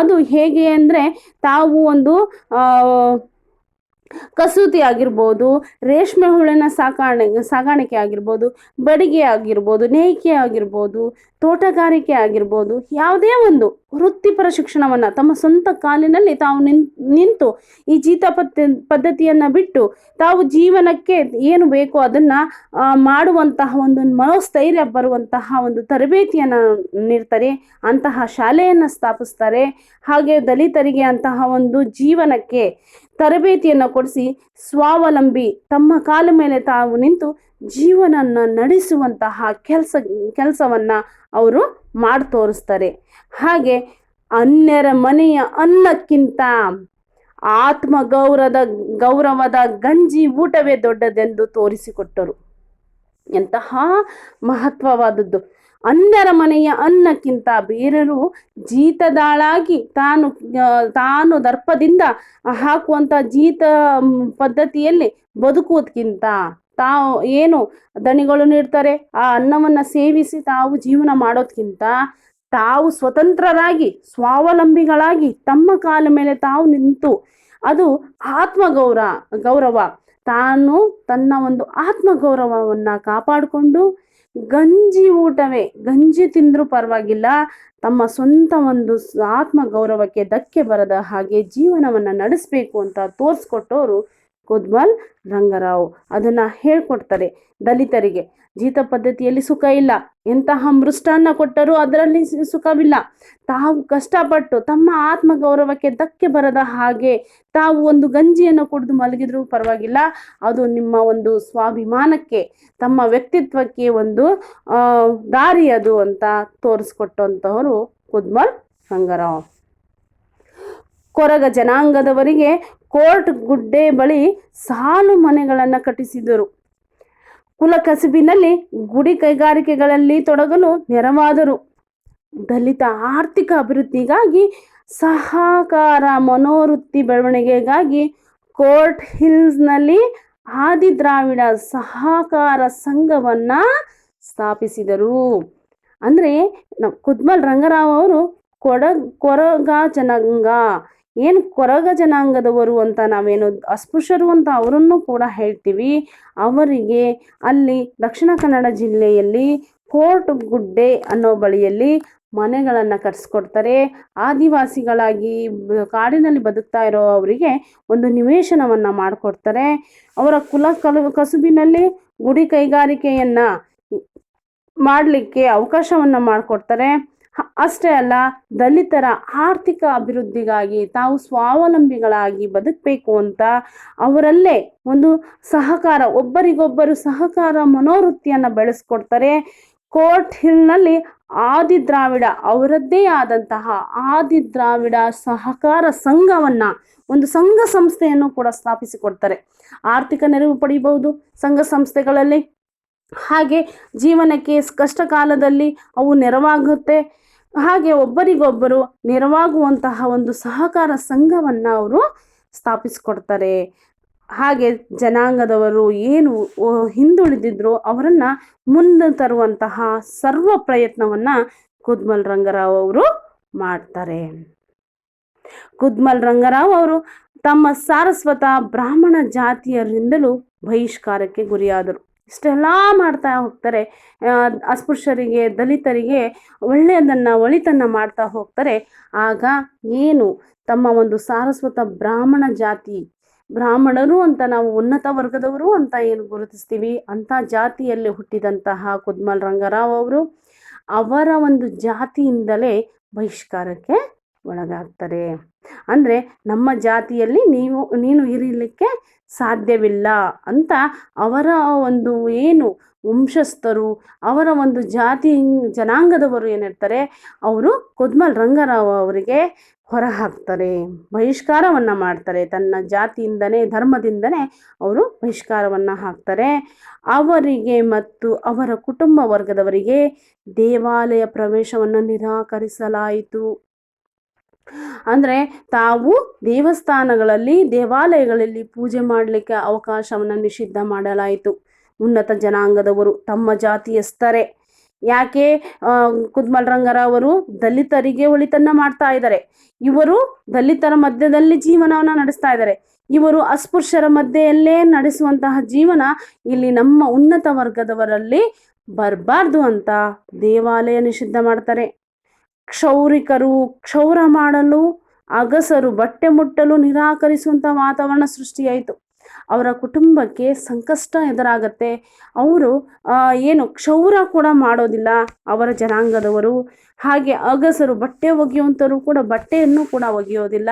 ಅದು ಹೇಗೆ ಅಂದರೆ ತಾವು ಒಂದು ಕಸೂತಿ ಆಗಿರ್ಬೋದು, ರೇಷ್ಮೆ ಹುಳನ ಸಾಕಾಣೆ, ಸಾಗಾಣಿಕೆ ಆಗಿರ್ಬೋದು, ಬಡಿಗೆ ಆಗಿರ್ಬೋದು ನೇಯ್ಗೆ ಆಗಿರ್ಬೋದು, ತೋಟಗಾರಿಕೆ ಆಗಿರ್ಬೋದು, ಯಾವುದೇ ಒಂದು ವೃತ್ತಿಪರ ಶಿಕ್ಷಣವನ್ನು ತಮ್ಮ ಸ್ವಂತ ಕಾಲಿನಲ್ಲಿ ತಾವು ನಿಂತು ಈ ಜೀತ ಪದ್ಧ ಪದ್ಧತಿಯನ್ನು ಬಿಟ್ಟು ತಾವು ಜೀವನಕ್ಕೆ ಏನು ಬೇಕೋ ಅದನ್ನು ಮಾಡುವಂತಹ ಒಂದು ಮನೋಸ್ಥೈರ್ಯ ಬರುವಂತಹ ಒಂದು ತರಬೇತಿಯನ್ನು ನೀಡ್ತಾರೆ, ಅಂತಹ ಶಾಲೆಯನ್ನು ಸ್ಥಾಪಿಸ್ತಾರೆ. ಹಾಗೆ ದಲಿತರಿಗೆ ಅಂತಹ ಒಂದು ಜೀವನಕ್ಕೆ ತರಬೇತಿಯನ್ನು ಕೊಡಿಸಿ ಸ್ವಾವಲಂಬಿ ತಮ್ಮ ಕಾಲ ಮೇಲೆ ತಾವು ನಿಂತು ಜೀವನನ ನಡೆಸುವಂತಹ ಕೆಲಸ, ಕೆಲಸವನ್ನು ಅವರು ಮಾಡಿ ತೋರಿಸ್ತಾರೆ ಹಾಗೆ ಅನ್ಯರ ಮನೆಯ ಅನ್ನಕ್ಕಿಂತ ಆತ್ಮ ಗೌರವದ ಗೌರವದ ಗಂಜಿ ಊಟವೇ ದೊಡ್ಡದೆಂದು ತೋರಿಸಿಕೊಟ್ಟರು. ಎಂತಹ ಮಹತ್ವವಾದದ್ದು. ಅನ್ಯರ ಮನೆಯ ಅನ್ನಕ್ಕಿಂತ ಬೇರರು ಜೀತದಾಳಾಗಿ ತಾನು ತಾನು ದರ್ಪದಿಂದ ಹಾಕುವಂಥ ಜೀತ ಪದ್ಧತಿಯಲ್ಲಿ ಬದುಕುವುದಕ್ಕಿಂತ ತಾವು ಏನು ದಣಿಗಳು ನೀಡ್ತಾರೆ? ಆ ಅನ್ನವನ್ನು ಸೇವಿಸಿ ತಾವು ಜೀವನ ಮಾಡೋದಕ್ಕಿಂತ ತಾವು ಸ್ವತಂತ್ರರಾಗಿ, ಸ್ವಾವಲಂಬಿಗಳಾಗಿ ತಮ್ಮ ಕಾಲ ಮೇಲೆ ತಾವು ನಿಂತು ಅದು ಆತ್ಮಗೌರ, ಗೌರವ. ತಾನು ತನ್ನ ಒಂದು ಆತ್ಮಗೌರವವನ್ನು ಕಾಪಾಡಿಕೊಂಡು ಗಂಜಿ ಊಟವೇ, ಗಂಜಿ ತಿಂದರೂ ಪರವಾಗಿಲ್ಲ. ತಮ್ಮ ಸ್ವಂತ ಒಂದು ಆತ್ಮ ಗೌರವಕ್ಕೆ ಧಕ್ಕೆ ಬರದ ಹಾಗೆ ಜೀವನವನ್ನು ನಡೆಸಬೇಕು ಅಂತ ತೋರಿಸ್ಕೊಟ್ಟವರು ಕುದ್ಮಲ್ ರಂಗರಾವ್. ಅದನ್ನು ಹೇಳ್ಕೊಡ್ತಾರೆ ದಲಿತರಿಗೆ. ಜೀತ ಪದ್ಧತಿಯಲ್ಲಿ ಸುಖ ಇಲ್ಲ. ಎಂತಹ ಮೃಷ್ಟನ್ನ ಕೊಟ್ಟರೂ ಅದರಲ್ಲಿ ಸುಖವಿಲ್ಲ. ತಾವು ಕಷ್ಟಪಟ್ಟು ತಮ್ಮ ಆತ್ಮ ಗೌರವಕ್ಕೆ ಧಕ್ಕೆ ಬರದ ಹಾಗೆ ತಾವು ಒಂದು ಗಂಜಿಯನ್ನು ಕುಡಿದು ಮಲಗಿದ್ರೂ ಪರವಾಗಿಲ್ಲ. ಅದು ನಿಮ್ಮ ಒಂದು ಸ್ವಾಭಿಮಾನಕ್ಕೆ, ತಮ್ಮ ವ್ಯಕ್ತಿತ್ವಕ್ಕೆ ಒಂದು ದಾರಿ ಅದು ಅಂತ ತೋರಿಸ್ಕೊಟ್ಟಂತಹವರು ಕುದ್ಮಲ್ ಸಂಗರಾವ್. ಕೊರಗ ಜನಾಂಗದವರಿಗೆ ಕೋರ್ಟ್ ಗುಡ್ಡೆ ಬಳಿ ಸಾಲು ಮನೆಗಳನ್ನು ಕಟ್ಟಿಸಿದರು ಕುಲ ಕಸುಬಿನಲ್ಲಿ ಗುಡಿ ಕೈಗಾರಿಕೆಗಳಲ್ಲಿ ತೊಡಗಲು ನೆರವಾದರು. ದಲಿತ ಆರ್ಥಿಕ ಅಭಿವೃದ್ಧಿಗಾಗಿ ಸಹಕಾರ ಮನೋವೃತ್ತಿ ಬೆಳವಣಿಗೆಗಾಗಿ ಕೋರ್ಟ್ ಹಿಲ್ಸ್ನಲ್ಲಿ ಆದಿದ್ರಾವಿಡ ಸಹಕಾರ ಸಂಘವನ್ನು ಸ್ಥಾಪಿಸಿದರು. ಅಂದರೆ ನಮ್ಮ ಕುದ್ಮಲ್ ರಂಗರಾವ್ ಅವರು ಕೊಡ ಕೊರಗ ಜನಾಂಗ ಏನು ಕೊರಗ ಜನಾಂಗದವರು ಅಂತ ನಾವೇನು ಅಸ್ಪೃಶ್ಯರು ಅಂತ ಅವರನ್ನು ಕೂಡ ಹೇಳ್ತೀವಿ. ಅವರಿಗೆ ಅಲ್ಲಿ ದಕ್ಷಿಣ ಕನ್ನಡ ಜಿಲ್ಲೆಯಲ್ಲಿ ಕೋರ್ಟ್ ಗುಡ್ಡೆ ಅನ್ನೋ ಬಳಿಯಲ್ಲಿ ಮನೆಗಳನ್ನು ಕಟ್ಸ್ಕೊಡ್ತಾರೆ ಆದಿವಾಸಿಗಳಾಗಿ ಕಾಡಿನಲ್ಲಿ ಬದುಕ್ತಾ ಇರೋ ಅವರಿಗೆ ಒಂದು ನಿವೇಶನವನ್ನು ಮಾಡಿಕೊಡ್ತಾರೆ. ಅವರ ಕುಲ ಕಸುಬಿನಲ್ಲಿ ಗುಡಿ ಕೈಗಾರಿಕೆಯನ್ನು ಮಾಡಲಿಕ್ಕೆ ಅವಕಾಶವನ್ನು ಮಾಡಿಕೊಡ್ತಾರೆ. ಅಷ್ಟೇ ಅಲ್ಲ, ದಲಿತರ ಆರ್ಥಿಕ ಅಭಿವೃದ್ಧಿಗಾಗಿ ತಾವು ಸ್ವಾವಲಂಬಿಗಳಾಗಿ ಬದುಕಬೇಕು ಅಂತ ಅವರಲ್ಲೇ ಒಂದು ಸಹಕಾರ, ಒಬ್ಬರಿಗೊಬ್ಬರು ಸಹಕಾರ ಮನೋವೃತ್ತಿಯನ್ನು ಬೆಳೆಸ್ಕೊಡ್ತಾರೆ. ಕೋರ್ಟ್ ಹಿಲ್ನಲ್ಲಿ ಆದಿದ್ರಾವಿಡ, ಅವರದ್ದೇ ಆದಂತಹ ಆದಿದ್ರಾವಿಡ ಸಹಕಾರ ಸಂಘವನ್ನು, ಒಂದು ಸಂಘ ಸಂಸ್ಥೆಯನ್ನು ಕೂಡ ಸ್ಥಾಪಿಸಿಕೊಡ್ತಾರೆ. ಆರ್ಥಿಕ ನೆರವು ಪಡೆಯಬಹುದು ಸಂಘ ಸಂಸ್ಥೆಗಳಲ್ಲಿ. ಹಾಗೆ ಜೀವನಕ್ಕೆ ಕಷ್ಟ ಕಾಲದಲ್ಲಿ ಅವು ನೆರವಾಗುತ್ತೆ. ಹಾಗೆ ಒಬ್ಬರಿಗೊಬ್ಬರು ನೆರವಾಗುವಂತಹ ಒಂದು ಸಹಕಾರ ಸಂಘವನ್ನು ಅವರು ಸ್ಥಾಪಿಸಿಕೊಡ್ತಾರೆ. ಹಾಗೆ ಜನಾಂಗದವರು ಏನು ಹಿಂದುಳಿದಿದ್ರು ಅವರನ್ನ ಮುಂದೆ ತರುವಂತಹ ಸರ್ವ ಪ್ರಯತ್ನವನ್ನ ಕುದ್ಮಲ್ ರಂಗರಾವ್ ಅವರು ಮಾಡ್ತಾರೆ. ಕುದ್ಮಲ್ ರಂಗರಾವ್ ಅವರು ತಮ್ಮ ಸಾರಸ್ವತ ಬ್ರಾಹ್ಮಣ ಜಾತಿಯರಿಂದಲೂ ಬಹಿಷ್ಕಾರಕ್ಕೆ ಗುರಿಯಾದರು. ಇಷ್ಟೆಲ್ಲ ಮಾಡ್ತಾ ಹೋಗ್ತಾರೆ. ಅಸ್ಪೃಶ್ಯರಿಗೆ, ದಲಿತರಿಗೆ ಒಳ್ಳೆಯದನ್ನು, ಒಳಿತನ್ನು ಮಾಡ್ತಾ ಹೋಗ್ತಾರೆ. ಆಗ ಏನು? ತಮ್ಮ ಒಂದು ಸಾರಸ್ವತ ಬ್ರಾಹ್ಮಣ ಜಾತಿ. ಬ್ರಾಹ್ಮಣರು ಅಂತ ನಾವು ಉನ್ನತ ವರ್ಗದವರು ಅಂತ ಏನು ಗುರುತಿಸ್ತೀವಿ? ಅಂಥ ಜಾತಿಯಲ್ಲಿ ಹುಟ್ಟಿದಂತಹ ಕುದ್ಮಲ್ ರಂಗರಾವ್ ಅವರು ಅವರ ಒಂದು ಜಾತಿಯಿಂದಲೇ ಬಹಿಷ್ಕಾರಕ್ಕೆ ಒಳಗಾಗ್ತಾರೆ ಅಂದರೆ ನಮ್ಮ ಜಾತಿಯಲ್ಲಿ ನೀವು, ನೀನು ಇರಲಿಕ್ಕೆ ಸಾಧ್ಯವಿಲ್ಲ ಅಂತ ಅವರ ಒಂದು ಏನು ವಂಶಸ್ಥರು, ಅವರ ಒಂದು ಜಾತಿ ಜನಾಂಗದವರು ಏನಿರ್ತಾರೆ, ಅವರು ಕೊದ್ಮಲ್ ರಂಗರಾವ್ ಅವರಿಗೆ ಹೊರ ಹಾಕ್ತಾರೆ ಬಹಿಷ್ಕಾರವನ್ನು ಮಾಡ್ತಾರೆ. ತನ್ನ ಜಾತಿಯಿಂದನೇ, ಧರ್ಮದಿಂದನೇ ಅವರು ಬಹಿಷ್ಕಾರವನ್ನು ಹಾಕ್ತಾರೆ. ಅವರಿಗೆ ಮತ್ತು ಅವರ ಕುಟುಂಬ ವರ್ಗದವರಿಗೆ ದೇವಾಲಯ ಪ್ರವೇಶವನ್ನು ನಿರಾಕರಿಸಲಾಯಿತು. ಅಂದರೆ ತಾವು ದೇವಸ್ಥಾನಗಳಲ್ಲಿ ದೇವಾಲಯಗಳಲ್ಲಿ ಪೂಜೆ ಮಾಡಲಿಕ್ಕೆ ಅವಕಾಶವನ್ನು ನಿಷಿದ್ಧ ಮಾಡಲಾಯಿತು. ಉನ್ನತ ಜನಾಂಗದವರು ತಮ್ಮ ಜಾತಿಯಸ್ಥರೇ. ಯಾಕೆ? ಆ, ಕುದ್ಮಲ್ ರಂಗರವರು ದಲಿತರಿಗೆ ಒಳಿತನ್ನ ಮಾಡ್ತಾ ಇದ್ದಾರೆ. ಇವರು ದಲಿತರ ಮಧ್ಯದಲ್ಲಿ ಜೀವನವನ್ನು ನಡೆಸ್ತಾ ಇದ್ದಾರೆ. ಇವರು ಅಸ್ಪೃಶ್ಯರ ಮಧ್ಯೆಯಲ್ಲೇ ನಡೆಸುವಂತಹ ಜೀವನ ಇಲ್ಲಿ ನಮ್ಮ ಉನ್ನತ ವರ್ಗದವರಲ್ಲಿ ಬರಬಾರ್ದು ಅಂತ ದೇವಾಲಯ ನಿಷಿದ್ಧ ಮಾಡ್ತಾರೆ. ಕ್ಷೌರಿಕರು, ಕ್ಷೌರ ಮಾಡಲು ಅಗಸರು, ಬಟ್ಟೆ ಮುಟ್ಟಲು ನಿರಾಕರಿಸುವಂಥ ವಾತಾವರಣ ಸೃಷ್ಟಿಯಾಯಿತು. ಅವರ ಕುಟುಂಬಕ್ಕೆ ಸಂಕಷ್ಟ ಎದುರಾಗತ್ತೆ. ಅವರು ಏನು ಕ್ಷೌರ ಕೂಡ ಮಾಡೋದಿಲ್ಲ ಅವರ ಜನಾಂಗದವರು. ಹಾಗೆ ಅಗಸರು ಬಟ್ಟೆ ಒಗೆಯುವಂಥವರು ಕೂಡ ಬಟ್ಟೆಯನ್ನು ಕೂಡ ಒಗೆಯೋದಿಲ್ಲ.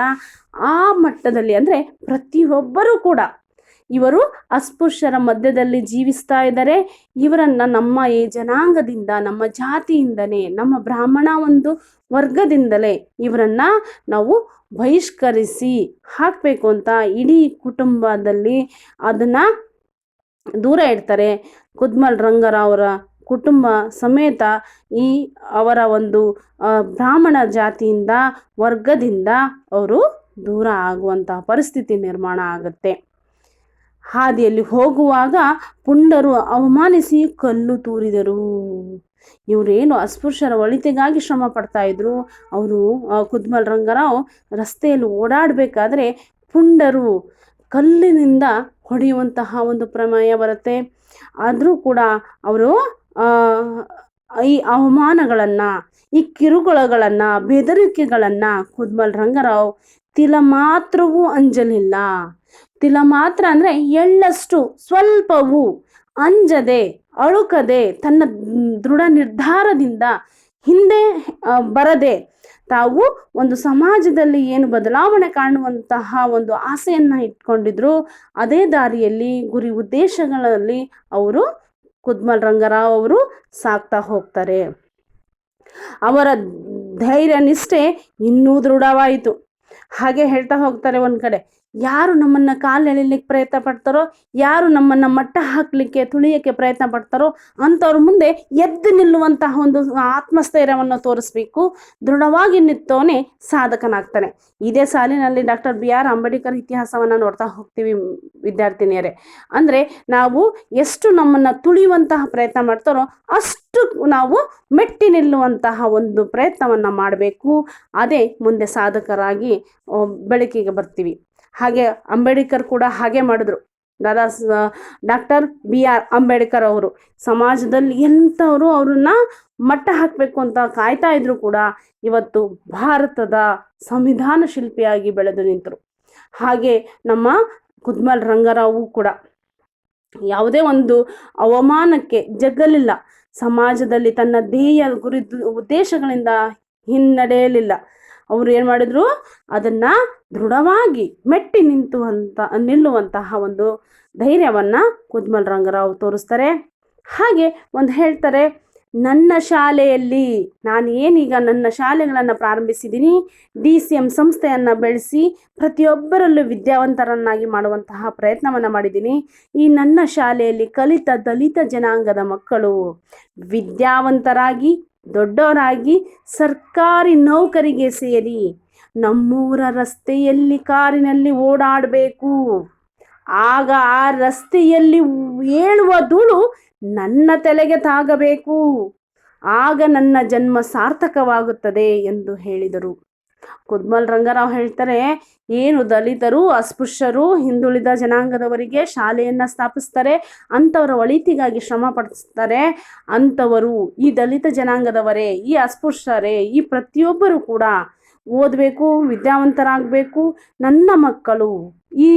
ಆ ಮಟ್ಟದಲ್ಲಿ ಅಂದರೆ ಪ್ರತಿಯೊಬ್ಬರೂ ಕೂಡ ಇವರು ಅಸ್ಪೃಶ್ಯರ ಮಧ್ಯದಲ್ಲಿ ಜೀವಿಸ್ತಾ ಇದ್ದಾರೆ. ಇವರನ್ನ ನಮ್ಮ ಈ ಜನಾಂಗದಿಂದ, ನಮ್ಮ ಜಾತಿಯಿಂದನೇ, ನಮ್ಮ ಬ್ರಾಹ್ಮಣ ಒಂದು ವರ್ಗದಿಂದಲೇ ಇವರನ್ನ ನಾವು ಬಹಿಷ್ಕರಿಸಿ ಹಾಕಬೇಕು ಅಂತ ಇಡೀ ಕುಟುಂಬದಲ್ಲಿ ಅದನ್ನ ದೂರ ಇಡ್ತಾರೆ. ಕುದ್ಮಲ್ ರಂಗರಾವರ ಕುಟುಂಬ ಸಮೇತ ಈ ಅವರ ಒಂದು ಬ್ರಾಹ್ಮಣ ಜಾತಿಯಿಂದ, ವರ್ಗದಿಂದ ಅವರು ದೂರ ಆಗುವಂತಹ ಪರಿಸ್ಥಿತಿ ನಿರ್ಮಾಣ ಆಗುತ್ತೆ. ಹಾದಿಯಲ್ಲಿ ಹೋಗುವಾಗ ಪುಂಡರು ಅವಮಾನಿಸಿ ಕಲ್ಲು ತೂರಿದರು. ಇವರೇನು ಅಸ್ಪೃಶ್ಯರ ಒಳಿತೆಗಾಗಿ ಶ್ರಮ ಪಡ್ತಾ ಇದ್ರು? ಅವರು ಕುದ್ಮಲ್ ರಂಗರಾವ್ ರಸ್ತೆಯಲ್ಲಿ ಓಡಾಡಬೇಕಾದ್ರೆ ಪುಂಡರು ಕಲ್ಲಿನಿಂದ ಹೊಡೆಯುವಂತಹ ಒಂದು ಪ್ರಮೇಯ ಬರುತ್ತೆ. ಆದರೂ ಕೂಡ ಅವರು ಈ ಅವಮಾನಗಳನ್ನು, ಈ ಕಿರುಕುಳಗಳನ್ನು, ಬೆದರಿಕೆಗಳನ್ನು ಕುದ್ಮಲ್ ರಂಗರಾವ್ ತಿಲ ಮಾತ್ರವೂ ಅಂಜಲಿಲ್ಲ. ತಿಲ ಮಾತ್ರ ಅಂದರೆ ಎಳ್ಳಷ್ಟು, ಸ್ವಲ್ಪವೂ ಅಂಜದೆ, ಅಳುಕದೆ, ತನ್ನ ದೃಢ ನಿರ್ಧಾರದಿಂದ ಹಿಂದೆ ಬರದೆ ತಾವು ಒಂದು ಸಮಾಜದಲ್ಲಿ ಏನು ಬದಲಾವಣೆ ಕಾಣುವಂತಹ ಒಂದು ಆಸೆಯನ್ನು ಇಟ್ಕೊಂಡಿದ್ರು, ಅದೇ ದಾರಿಯಲ್ಲಿ ಗುರಿ ಉದ್ದೇಶಗಳಲ್ಲಿ ಅವರು ಕುದ್ಮಲ್ ರಂಗರಾವ್ ಅವರು ಸಾಕ್ತಾ ಹೋಗ್ತಾರೆ. ಅವರ ಧೈರ್ಯ ನಿಷ್ಠೆ ಇನ್ನೂ ದೃಢವಾಯಿತು. ಹಾಗೆ ಹೇಳ್ತಾ ಹೋಗ್ತಾರೆ ಒಂದು ಕಡೆ ಯಾರು ನಮ್ಮನ್ನು ಕಾಲು ಎಳಿಲಿಕ್ಕೆ ಪ್ರಯತ್ನ ಪಡ್ತಾರೋ, ಯಾರು ನಮ್ಮನ್ನು ಮಟ್ಟ ಹಾಕಲಿಕ್ಕೆ, ತುಳಿಯೋಕ್ಕೆ ಪ್ರಯತ್ನ ಪಡ್ತಾರೋ, ಅಂಥವ್ರ ಮುಂದೆ ಎದ್ದು ನಿಲ್ಲುವಂತಹ ಒಂದು ಆತ್ಮಸ್ಥೈರ್ಯವನ್ನು ತೋರಿಸ್ಬೇಕು, ದೃಢವಾಗಿ ನಿಂತವನೇ ಸಾಧಕನಾಗ್ತಾನೆ. ಇದೇ ಸಾಲಿನಲ್ಲಿ ಡಾಕ್ಟರ್ ಬಿ ಆರ್ ಅಂಬೇಡ್ಕರ್ ಇತಿಹಾಸವನ್ನು ನೋಡ್ತಾ ಹೋಗ್ತೀವಿ ವಿದ್ಯಾರ್ಥಿನಿಯರೇ. ಅಂದರೆ ನಾವು ಎಷ್ಟು ನಮ್ಮನ್ನು ತುಳಿಯುವಂತಹ ಪ್ರಯತ್ನ ಮಾಡ್ತಾರೋ ಅಷ್ಟು ನಾವು ಮೆಟ್ಟಿ ನಿಲ್ಲುವಂತಹ ಒಂದು ಪ್ರಯತ್ನವನ್ನು ಮಾಡಬೇಕು. ಅದೇ ಮುಂದೆ ಸಾಧಕರಾಗಿ ಬೆಳಕಿಗೆ ಬರ್ತೀವಿ. ಹಾಗೆ ಅಂಬೇಡ್ಕರ್ ಕೂಡ ಹಾಗೆ ಮಾಡಿದ್ರು. ದಾದಾ ಡಾಕ್ಟರ್ ಬಿ ಆರ್ ಅಂಬೇಡ್ಕರ್ ಅವರು. ಸಮಾಜದಲ್ಲಿ ಎಂಥವರು ಅವ್ರನ್ನ ಮಟ್ಟ ಹಾಕಬೇಕು ಅಂತ ಕಾಯ್ತಾ ಇದ್ರು ಕೂಡ ಇವತ್ತು ಭಾರತದ ಸಂವಿಧಾನ ಶಿಲ್ಪಿಯಾಗಿ ಬೆಳೆದು ನಿಂತರು. ಹಾಗೆ ನಮ್ಮ ಕುದ್ಮಲ್ ರಂಗರಾವು ಕೂಡ. ಯಾವುದೇ ಒಂದು ಅವಮಾನಕ್ಕೆ ಜಗ್ಗಲಿಲ್ಲ. ಸಮಾಜದಲ್ಲಿ ತನ್ನ ಧ್ಯೇಯ ಗುರಿ ಉದ್ದೇಶಗಳಿಂದ ಹಿನ್ನಡೆಯಲಿಲ್ಲ. ಅವರು ಏನು ಮಾಡಿದ್ರು? ಅದನ್ನು ದೃಢವಾಗಿ ಮೆಟ್ಟಿ ನಿಂತುವಂಥ ನಿಲ್ಲುವಂತಹ ಒಂದು ಧೈರ್ಯವನ್ನು ಕುದ್ಮಲ್ ರಂಗರಾವ್ ತೋರಿಸ್ತಾರೆ. ಹಾಗೆ ಒಂದು ಹೇಳ್ತಾರೆ, ನನ್ನ ಶಾಲೆಯಲ್ಲಿ ನಾನು ಏನೀಗ ನನ್ನ ಶಾಲೆಗಳನ್ನು ಪ್ರಾರಂಭಿಸಿದ್ದೀನಿ ಡಿ ಸಿ ಎಂ ಸಂಸ್ಥೆಯನ್ನು ಬೆಳೆಸಿ ಪ್ರತಿಯೊಬ್ಬರಲ್ಲೂ ವಿದ್ಯಾವಂತರನ್ನಾಗಿ ಮಾಡುವಂತಹ ಪ್ರಯತ್ನವನ್ನು ಮಾಡಿದ್ದೀನಿ ಈ ನನ್ನ ಶಾಲೆಯಲ್ಲಿ ಕಲಿತ ದಲಿತ ಜನಾಂಗದ ಮಕ್ಕಳು ವಿದ್ಯಾವಂತರಾಗಿ ದೊಡ್ಡವರಾಗಿ ಸರ್ಕಾರಿ ನೌಕರಿಗೆ ಸೇರಿ ನಮ್ಮೂರ ರಸ್ತೆಯಲ್ಲಿ ಕಾರಿನಲ್ಲಿ ಓಡಾಡಬೇಕು. ಆಗ ಆ ರಸ್ತೆಯಲ್ಲಿ ಏಳುವ ಧೂಳು ನನ್ನ ತಲೆಗೆ ತಾಗಬೇಕು. ಆಗ ನನ್ನ ಜನ್ಮ ಸಾರ್ಥಕವಾಗುತ್ತದೆ ಎಂದು ಹೇಳಿದರು. ಕುದ್ಮಲ್ ರಂಗರಾವ್ ಹೇಳ್ತಾರೆ, ಏನು ದಲಿತರು, ಅಸ್ಪೃಶ್ಯರು, ಹಿಂದುಳಿದ ಜನಾಂಗದವರಿಗೆ ಶಾಲೆಯನ್ನು ಸ್ಥಾಪಿಸ್ತಾರೆ, ಅಂಥವರ ಒಳಿತಿಗಾಗಿ ಶ್ರಮ ಪಡಿಸ್ತಾರೆ, ಅಂಥವರು ಈ ದಲಿತ ಜನಾಂಗದವರೇ, ಈ ಅಸ್ಪೃಶ್ಯರೇ, ಈ ಪ್ರತಿಯೊಬ್ಬರು ಕೂಡ ಓದಬೇಕು, ವಿದ್ಯಾವಂತರಾಗಬೇಕು, ನನ್ನ ಮಕ್ಕಳು ಈ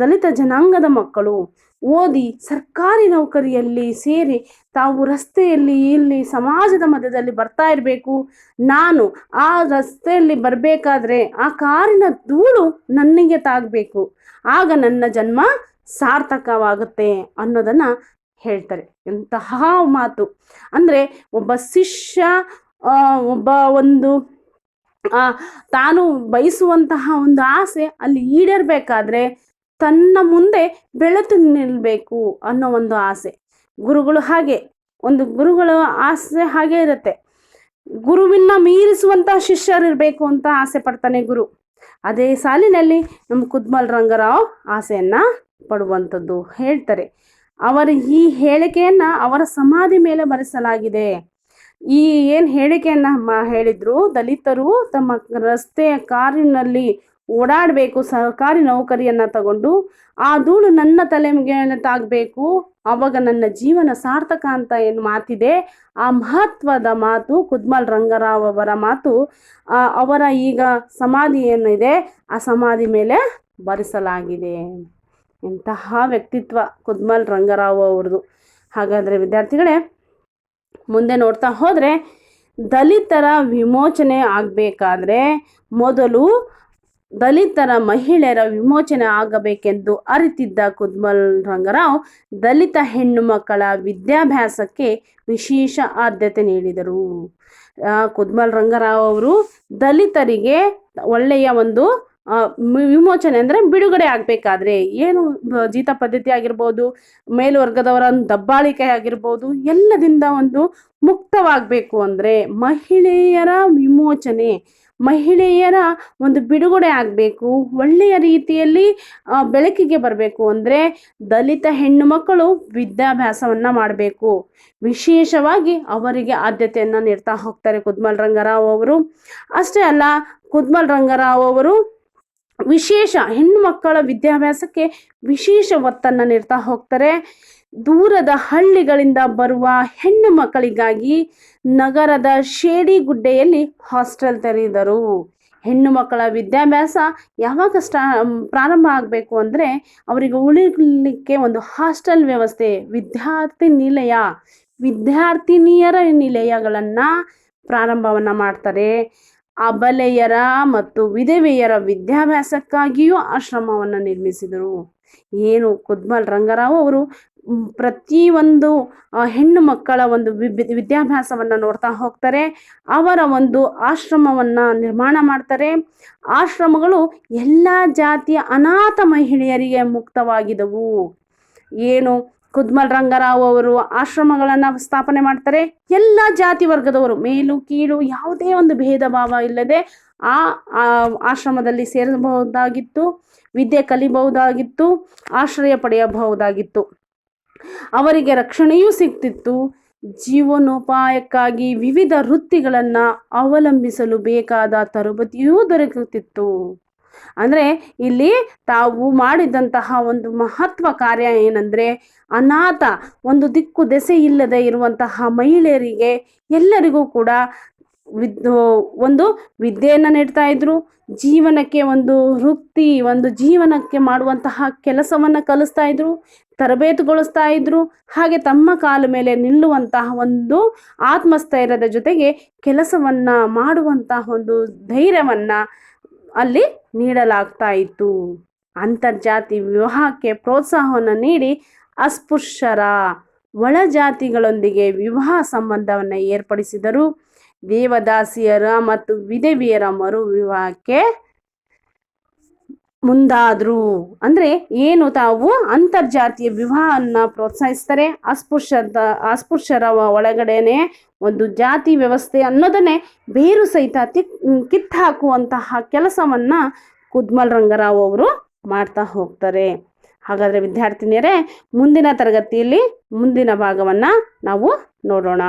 ದಲಿತ ಜನಾಂಗದ ಮಕ್ಕಳು ಓದಿ ಸರ್ಕಾರಿ ನೌಕರಿಯಲ್ಲಿ ಸೇರಿ ತಾವು ರಸ್ತೆಯಲ್ಲಿ ಇಲ್ಲಿ ಸಮಾಜದ ಮಧ್ಯದಲ್ಲಿ ಬರ್ತಾ ಇರಬೇಕು. ನಾನು ಆ ರಸ್ತೆಯಲ್ಲಿ ಬರಬೇಕಾದ್ರೆ ಆ ಕಾರಿನ ಧೂಳು ನನಗೆ ತಾಗಬೇಕು. ಆಗ ನನ್ನ ಜನ್ಮ ಸಾರ್ಥಕವಾಗುತ್ತೆ ಅನ್ನೋದನ್ನು ಹೇಳ್ತಾರೆ. ಎಂತಹ ಮಾತು. ಅಂದರೆ ಒಬ್ಬ ಶಿಷ್ಯ ಒಬ್ಬ ಒಂದು ತಾನು ಬಯಸುವಂತಹ ಒಂದು ಆಸೆ ಅಲ್ಲಿ ಈಡೇರಬೇಕಾದ್ರೆ ತನ್ನ ಮುಂದೆ ಬೆಳೆದು ನಿಲ್ಲಬೇಕು ಅನ್ನೋ ಒಂದು ಆಸೆ. ಗುರುಗಳು ಹಾಗೆ, ಒಂದು ಗುರುಗಳ ಆಸೆ ಹಾಗೆ ಇರುತ್ತೆ. ಗುರುವಿನ ಮೀರಿಸುವಂತಹ ಶಿಷ್ಯರಿರಬೇಕು ಅಂತ ಆಸೆ ಪಡ್ತಾನೆ ಗುರು. ಅದೇ ಸಾಲಿನಲ್ಲಿ ನಮ್ಮ ಕುದ್ಮಲ್ ರಂಗರಾವ್ ಆಸೆಯನ್ನ ಪಡುವಂಥದ್ದು ಹೇಳ್ತಾರೆ. ಅವರ ಈ ಹೇಳಿಕೆಯನ್ನ ಅವರ ಸಮಾಧಿ ಮೇಲೆ ಬರೆಸಲಾಗಿದೆ. ಈ ಏನು ಹೇಳಿಕೆಯನ್ನ ಮ- ಹೇಳಿದ್ರು, ದಲಿತರು ತಮ್ಮ ರಸ್ತೆಯ ಕಾರಿನಲ್ಲಿ ಓಡಾಡಬೇಕು, ಸರ್ಕಾರಿ ನೌಕರಿಯನ್ನ ತಗೊಂಡು, ಆ ಧೂಳು ನನ್ನ ತಲೆ ತಾಗಬೇಕು, ಅವಾಗ ನನ್ನ ಜೀವನ ಸಾರ್ಥಕ ಅಂತ ಏನು ಮಾತಿದೆ? ಆ ಮಹತ್ವದ ಮಾತು ಕುದ್ಮಲ್ ರಂಗರಾವ್ ಅವರ ಮಾತು ಅವರ ಈಗ ಸಮಾಧಿ ಏನಿದೆ, ಆ ಸಮಾಧಿ ಮೇಲೆ ಬರೆಸಲಾಗಿದೆ ಇಂತಹ ವ್ಯಕ್ತಿತ್ವ ಕುದ್ಮಲ್ ರಂಗರಾವ್ ಅವ್ರದ್ದು. ಹಾಗಾದರೆ ವಿದ್ಯಾರ್ಥಿಗಳೇ ಮುಂದೆ ನೋಡ್ತಾ ಹೋದರೆ ದಲಿತರ ವಿಮೋಚನೆ ಆಗಬೇಕಾದ್ರೆ ಮೊದಲು ದಲಿತರ ಮಹಿಳೆಯರ ವಿಮೋಚನೆ ಆಗಬೇಕೆಂದು ಅರಿತಿದ್ದ ಕುದ್ಮಲ್ ರಂಗರಾವ್ ದಲಿತ ಹೆಣ್ಣು ಮಕ್ಕಳ ವಿದ್ಯಾಭ್ಯಾಸಕ್ಕೆ ವಿಶೇಷ ಆದ್ಯತೆ ನೀಡಿದರು. ಕುದ್ಮಲ್ ರಂಗರಾವ್ ಅವರು ದಲಿತರಿಗೆ ಒಳ್ಳೆಯ ಒಂದು ವಿಮೋಚನೆ ಅಂದರೆ ಬಿಡುಗಡೆ ಆಗಬೇಕಾದ್ರೆ ಏನು ಜೀತ ಪದ್ಧತಿ ಆಗಿರ್ಬೋದು, ಮೇಲ್ವರ್ಗದವರ ದಬ್ಬಾಳಿಕೆ ಆಗಿರ್ಬೋದು, ಎಲ್ಲದಿಂದ ಒಂದು ಮುಕ್ತವಾಗಬೇಕು ಅಂದರೆ ಮಹಿಳೆಯರ ವಿಮೋಚನೆ, ಮಹಿಳೆಯರ ಒಂದು ಬಿಡುಗಡೆ ಆಗಬೇಕು, ಒಳ್ಳೆಯ ರೀತಿಯಲ್ಲಿ ಬೆಳಕಿಗೆ ಬರಬೇಕು ಅಂದರೆ ದಲಿತ ಹೆಣ್ಣು ಮಕ್ಕಳು ವಿದ್ಯಾಭ್ಯಾಸವನ್ನು ಮಾಡಬೇಕು. ವಿಶೇಷವಾಗಿ ಅವರಿಗೆ ಆದ್ಯತೆಯನ್ನು ನೀಡ್ತಾ ಹೋಗ್ತಾರೆ ಕುದ್ಮಲ್ ರಂಗರಾವ್ ಅವರು. ಅಷ್ಟೇ ಅಲ್ಲ, ಕುದ್ಮಲ್ ರಂಗರಾವ್ ಅವರು ವಿಶೇಷ ಹೆಣ್ಣು ಮಕ್ಕಳ ವಿದ್ಯಾಭ್ಯಾಸಕ್ಕೆ ವಿಶೇಷ ಒತ್ತನ್ನು ನೀಡ್ತಾ ಹೋಗ್ತಾರೆ. ದೂರದ ಹಳ್ಳಿಗಳಿಂದ ಬರುವ ಹೆಣ್ಣು ಮಕ್ಕಳಿಗಾಗಿ ನಗರದ ಶೇಡಿಗುಡ್ಡೆಯಲ್ಲಿ ಹಾಸ್ಟೆಲ್ ತೆರೆದರು. ಹೆಣ್ಣು ಮಕ್ಕಳ ವಿದ್ಯಾಭ್ಯಾಸ ಯಾವಾಗ ಸ್ಟಾ, ಪ್ರಾರಂಭ ಆಗಬೇಕು ಅಂದರೆ ಅವರಿಗೆ ಉಳಿಲಿಕ್ಕೆ ಒಂದು ಹಾಸ್ಟೆಲ್ ವ್ಯವಸ್ಥೆ, ವಿದ್ಯಾರ್ಥಿ ನಿಲಯ, ವಿದ್ಯಾರ್ಥಿನಿಯರ ನಿಲಯಗಳನ್ನು ಪ್ರಾರಂಭವನ್ನು ಮಾಡ್ತಾರೆ. ಅಬಲೆಯರ ಮತ್ತು ವಿಧವೆಯರ ವಿದ್ಯಾಭ್ಯಾಸಕ್ಕಾಗಿಯೂ ಆಶ್ರಮವನ್ನು ನಿರ್ಮಿಸಿದರು. ಏನು ಕುದ್ಮಲ್ ರಂಗರಾವ್ ಅವರು ಪ್ರತಿಯೊಂದು ಹೆಣ್ಣು ಮಕ್ಕಳ ಒಂದು ವಿದ್ಯಾಭ್ಯಾಸವನ್ನು ನೋಡ್ತಾ ಹೋಗ್ತಾರೆ. ಅವರ ಒಂದು ಆಶ್ರಮವನ್ನು ನಿರ್ಮಾಣ ಮಾಡ್ತಾರೆ. ಆಶ್ರಮಗಳು ಎಲ್ಲ ಜಾತಿಯ ಅನಾಥ ಮಹಿಳೆಯರಿಗೆ ಮುಕ್ತವಾಗಿದವು. ಏನು ಕುದ್ಮಲ್ ರಂಗರಾವ್ ಅವರು ಆಶ್ರಮಗಳನ್ನು ಸ್ಥಾಪನೆ ಮಾಡ್ತಾರೆ. ಎಲ್ಲ ಜಾತಿ ವರ್ಗದವರು, ಮೇಲು, ಕೀಳು, ಯಾವುದೇ ಒಂದು ಭೇದ ಭಾವ ಇಲ್ಲದೆ ಆ ಆಶ್ರಮದಲ್ಲಿ ಸೇರಬಹುದಾಗಿತ್ತು, ವಿದ್ಯೆ ಕಲಿಬಹುದಾಗಿತ್ತು, ಆಶ್ರಯ ಪಡೆಯಬಹುದಾಗಿತ್ತು. ಅವರಿಗೆ ರಕ್ಷಣೆಯೂ ಸಿಗ್ತಿತ್ತು. ಜೀವನೋಪಾಯಕ್ಕಾಗಿ ವಿವಿಧ ವೃತ್ತಿಗಳನ್ನು ಅವಲಂಬಿಸಲು ಬೇಕಾದ ತರಬೇತಿಯೂ ದೊರಕುತ್ತಿತ್ತು ಅಂದರೆ ಇಲ್ಲಿ ತಾವು ಮಾಡಿದಂತಹ ಒಂದು ಮಹತ್ವ ಕಾರ್ಯ ಏನಂದರೆ ಅನಾಥ, ಒಂದು ದಿಕ್ಕು ದೆಸೆ ಇಲ್ಲದೆ ಇರುವಂತಹ ಮಹಿಳೆಯರಿಗೆ ಎಲ್ಲರಿಗೂ ಕೂಡ ವಿದ್ ಒಂದು ವಿದ್ಯೆಯನ್ನು ನೀಡ್ತಾ ಇದ್ರು. ಜೀವನಕ್ಕೆ ಒಂದು ವೃತ್ತಿ, ಒಂದು ಜೀವನಕ್ಕೆ ಮಾಡುವಂತಹ ಕೆಲಸವನ್ನು ಕಲಿಸ್ತಾ ಇದ್ರು, ತರಬೇತುಗೊಳಿಸ್ತಾ ಇದ್ರು. ಹಾಗೆ ತಮ್ಮ ಕಾಲು ಮೇಲೆ ನಿಲ್ಲುವಂತಹ ಒಂದು ಆತ್ಮಸ್ಥೈರ್ಯದ ಜೊತೆಗೆ ಕೆಲಸವನ್ನು ಮಾಡುವಂತಹ ಒಂದು ಧೈರ್ಯವನ್ನ ಅಲ್ಲಿ ನೀಡಲಾಗ್ತಾ ಇತ್ತು. ಅಂತರ್ಜಾತಿ ವಿವಾಹಕ್ಕೆ ಪ್ರೋತ್ಸಾಹವನ್ನು ನೀಡಿ ಅಸ್ಪೃಶ್ಯರ ಒಳಜಾತಿಗಳೊಂದಿಗೆ ವಿವಾಹ ಸಂಬಂಧವನ್ನು ಏರ್ಪಡಿಸಿದರು. ದೇವದಾಸಿಯರ ಮತ್ತು ವಿಧವಿಯರ ಮರು ವಿವಾಹಕ್ಕೆ ಮುಂದಾದರು. ಅಂದರೆ ಏನು ತಾವು ಅಂತರ್ಜಾತಿಯ ವಿವಾಹವನ್ನು ಪ್ರೋತ್ಸಾಹಿಸ್ತಾರೆ? ಅಸ್ಪೃಶ್ಯದ ಅಸ್ಪೃಶ್ಯರ ಒಳಗಡೆನೆ ಒಂದು ಜಾತಿ ವ್ಯವಸ್ಥೆ ಅನ್ನೋದನ್ನೇ ಬೇರು ಸಹಿತ ತಿಕ್ ಕಿತ್ತು ಹಾಕುವಂತಹ ಕೆಲಸವನ್ನು ಕುದ್ಮಲ್ ರಂಗರಾವ್ ಅವರು ಮಾಡ್ತಾ ಹೋಗ್ತಾರೆ. ಹಾಗಾದರೆ ವಿದ್ಯಾರ್ಥಿನಿಯರೇ, ಮುಂದಿನ ತರಗತಿಯಲ್ಲಿ ಮುಂದಿನ ಭಾಗವನ್ನು ನಾವು ನೋಡೋಣ.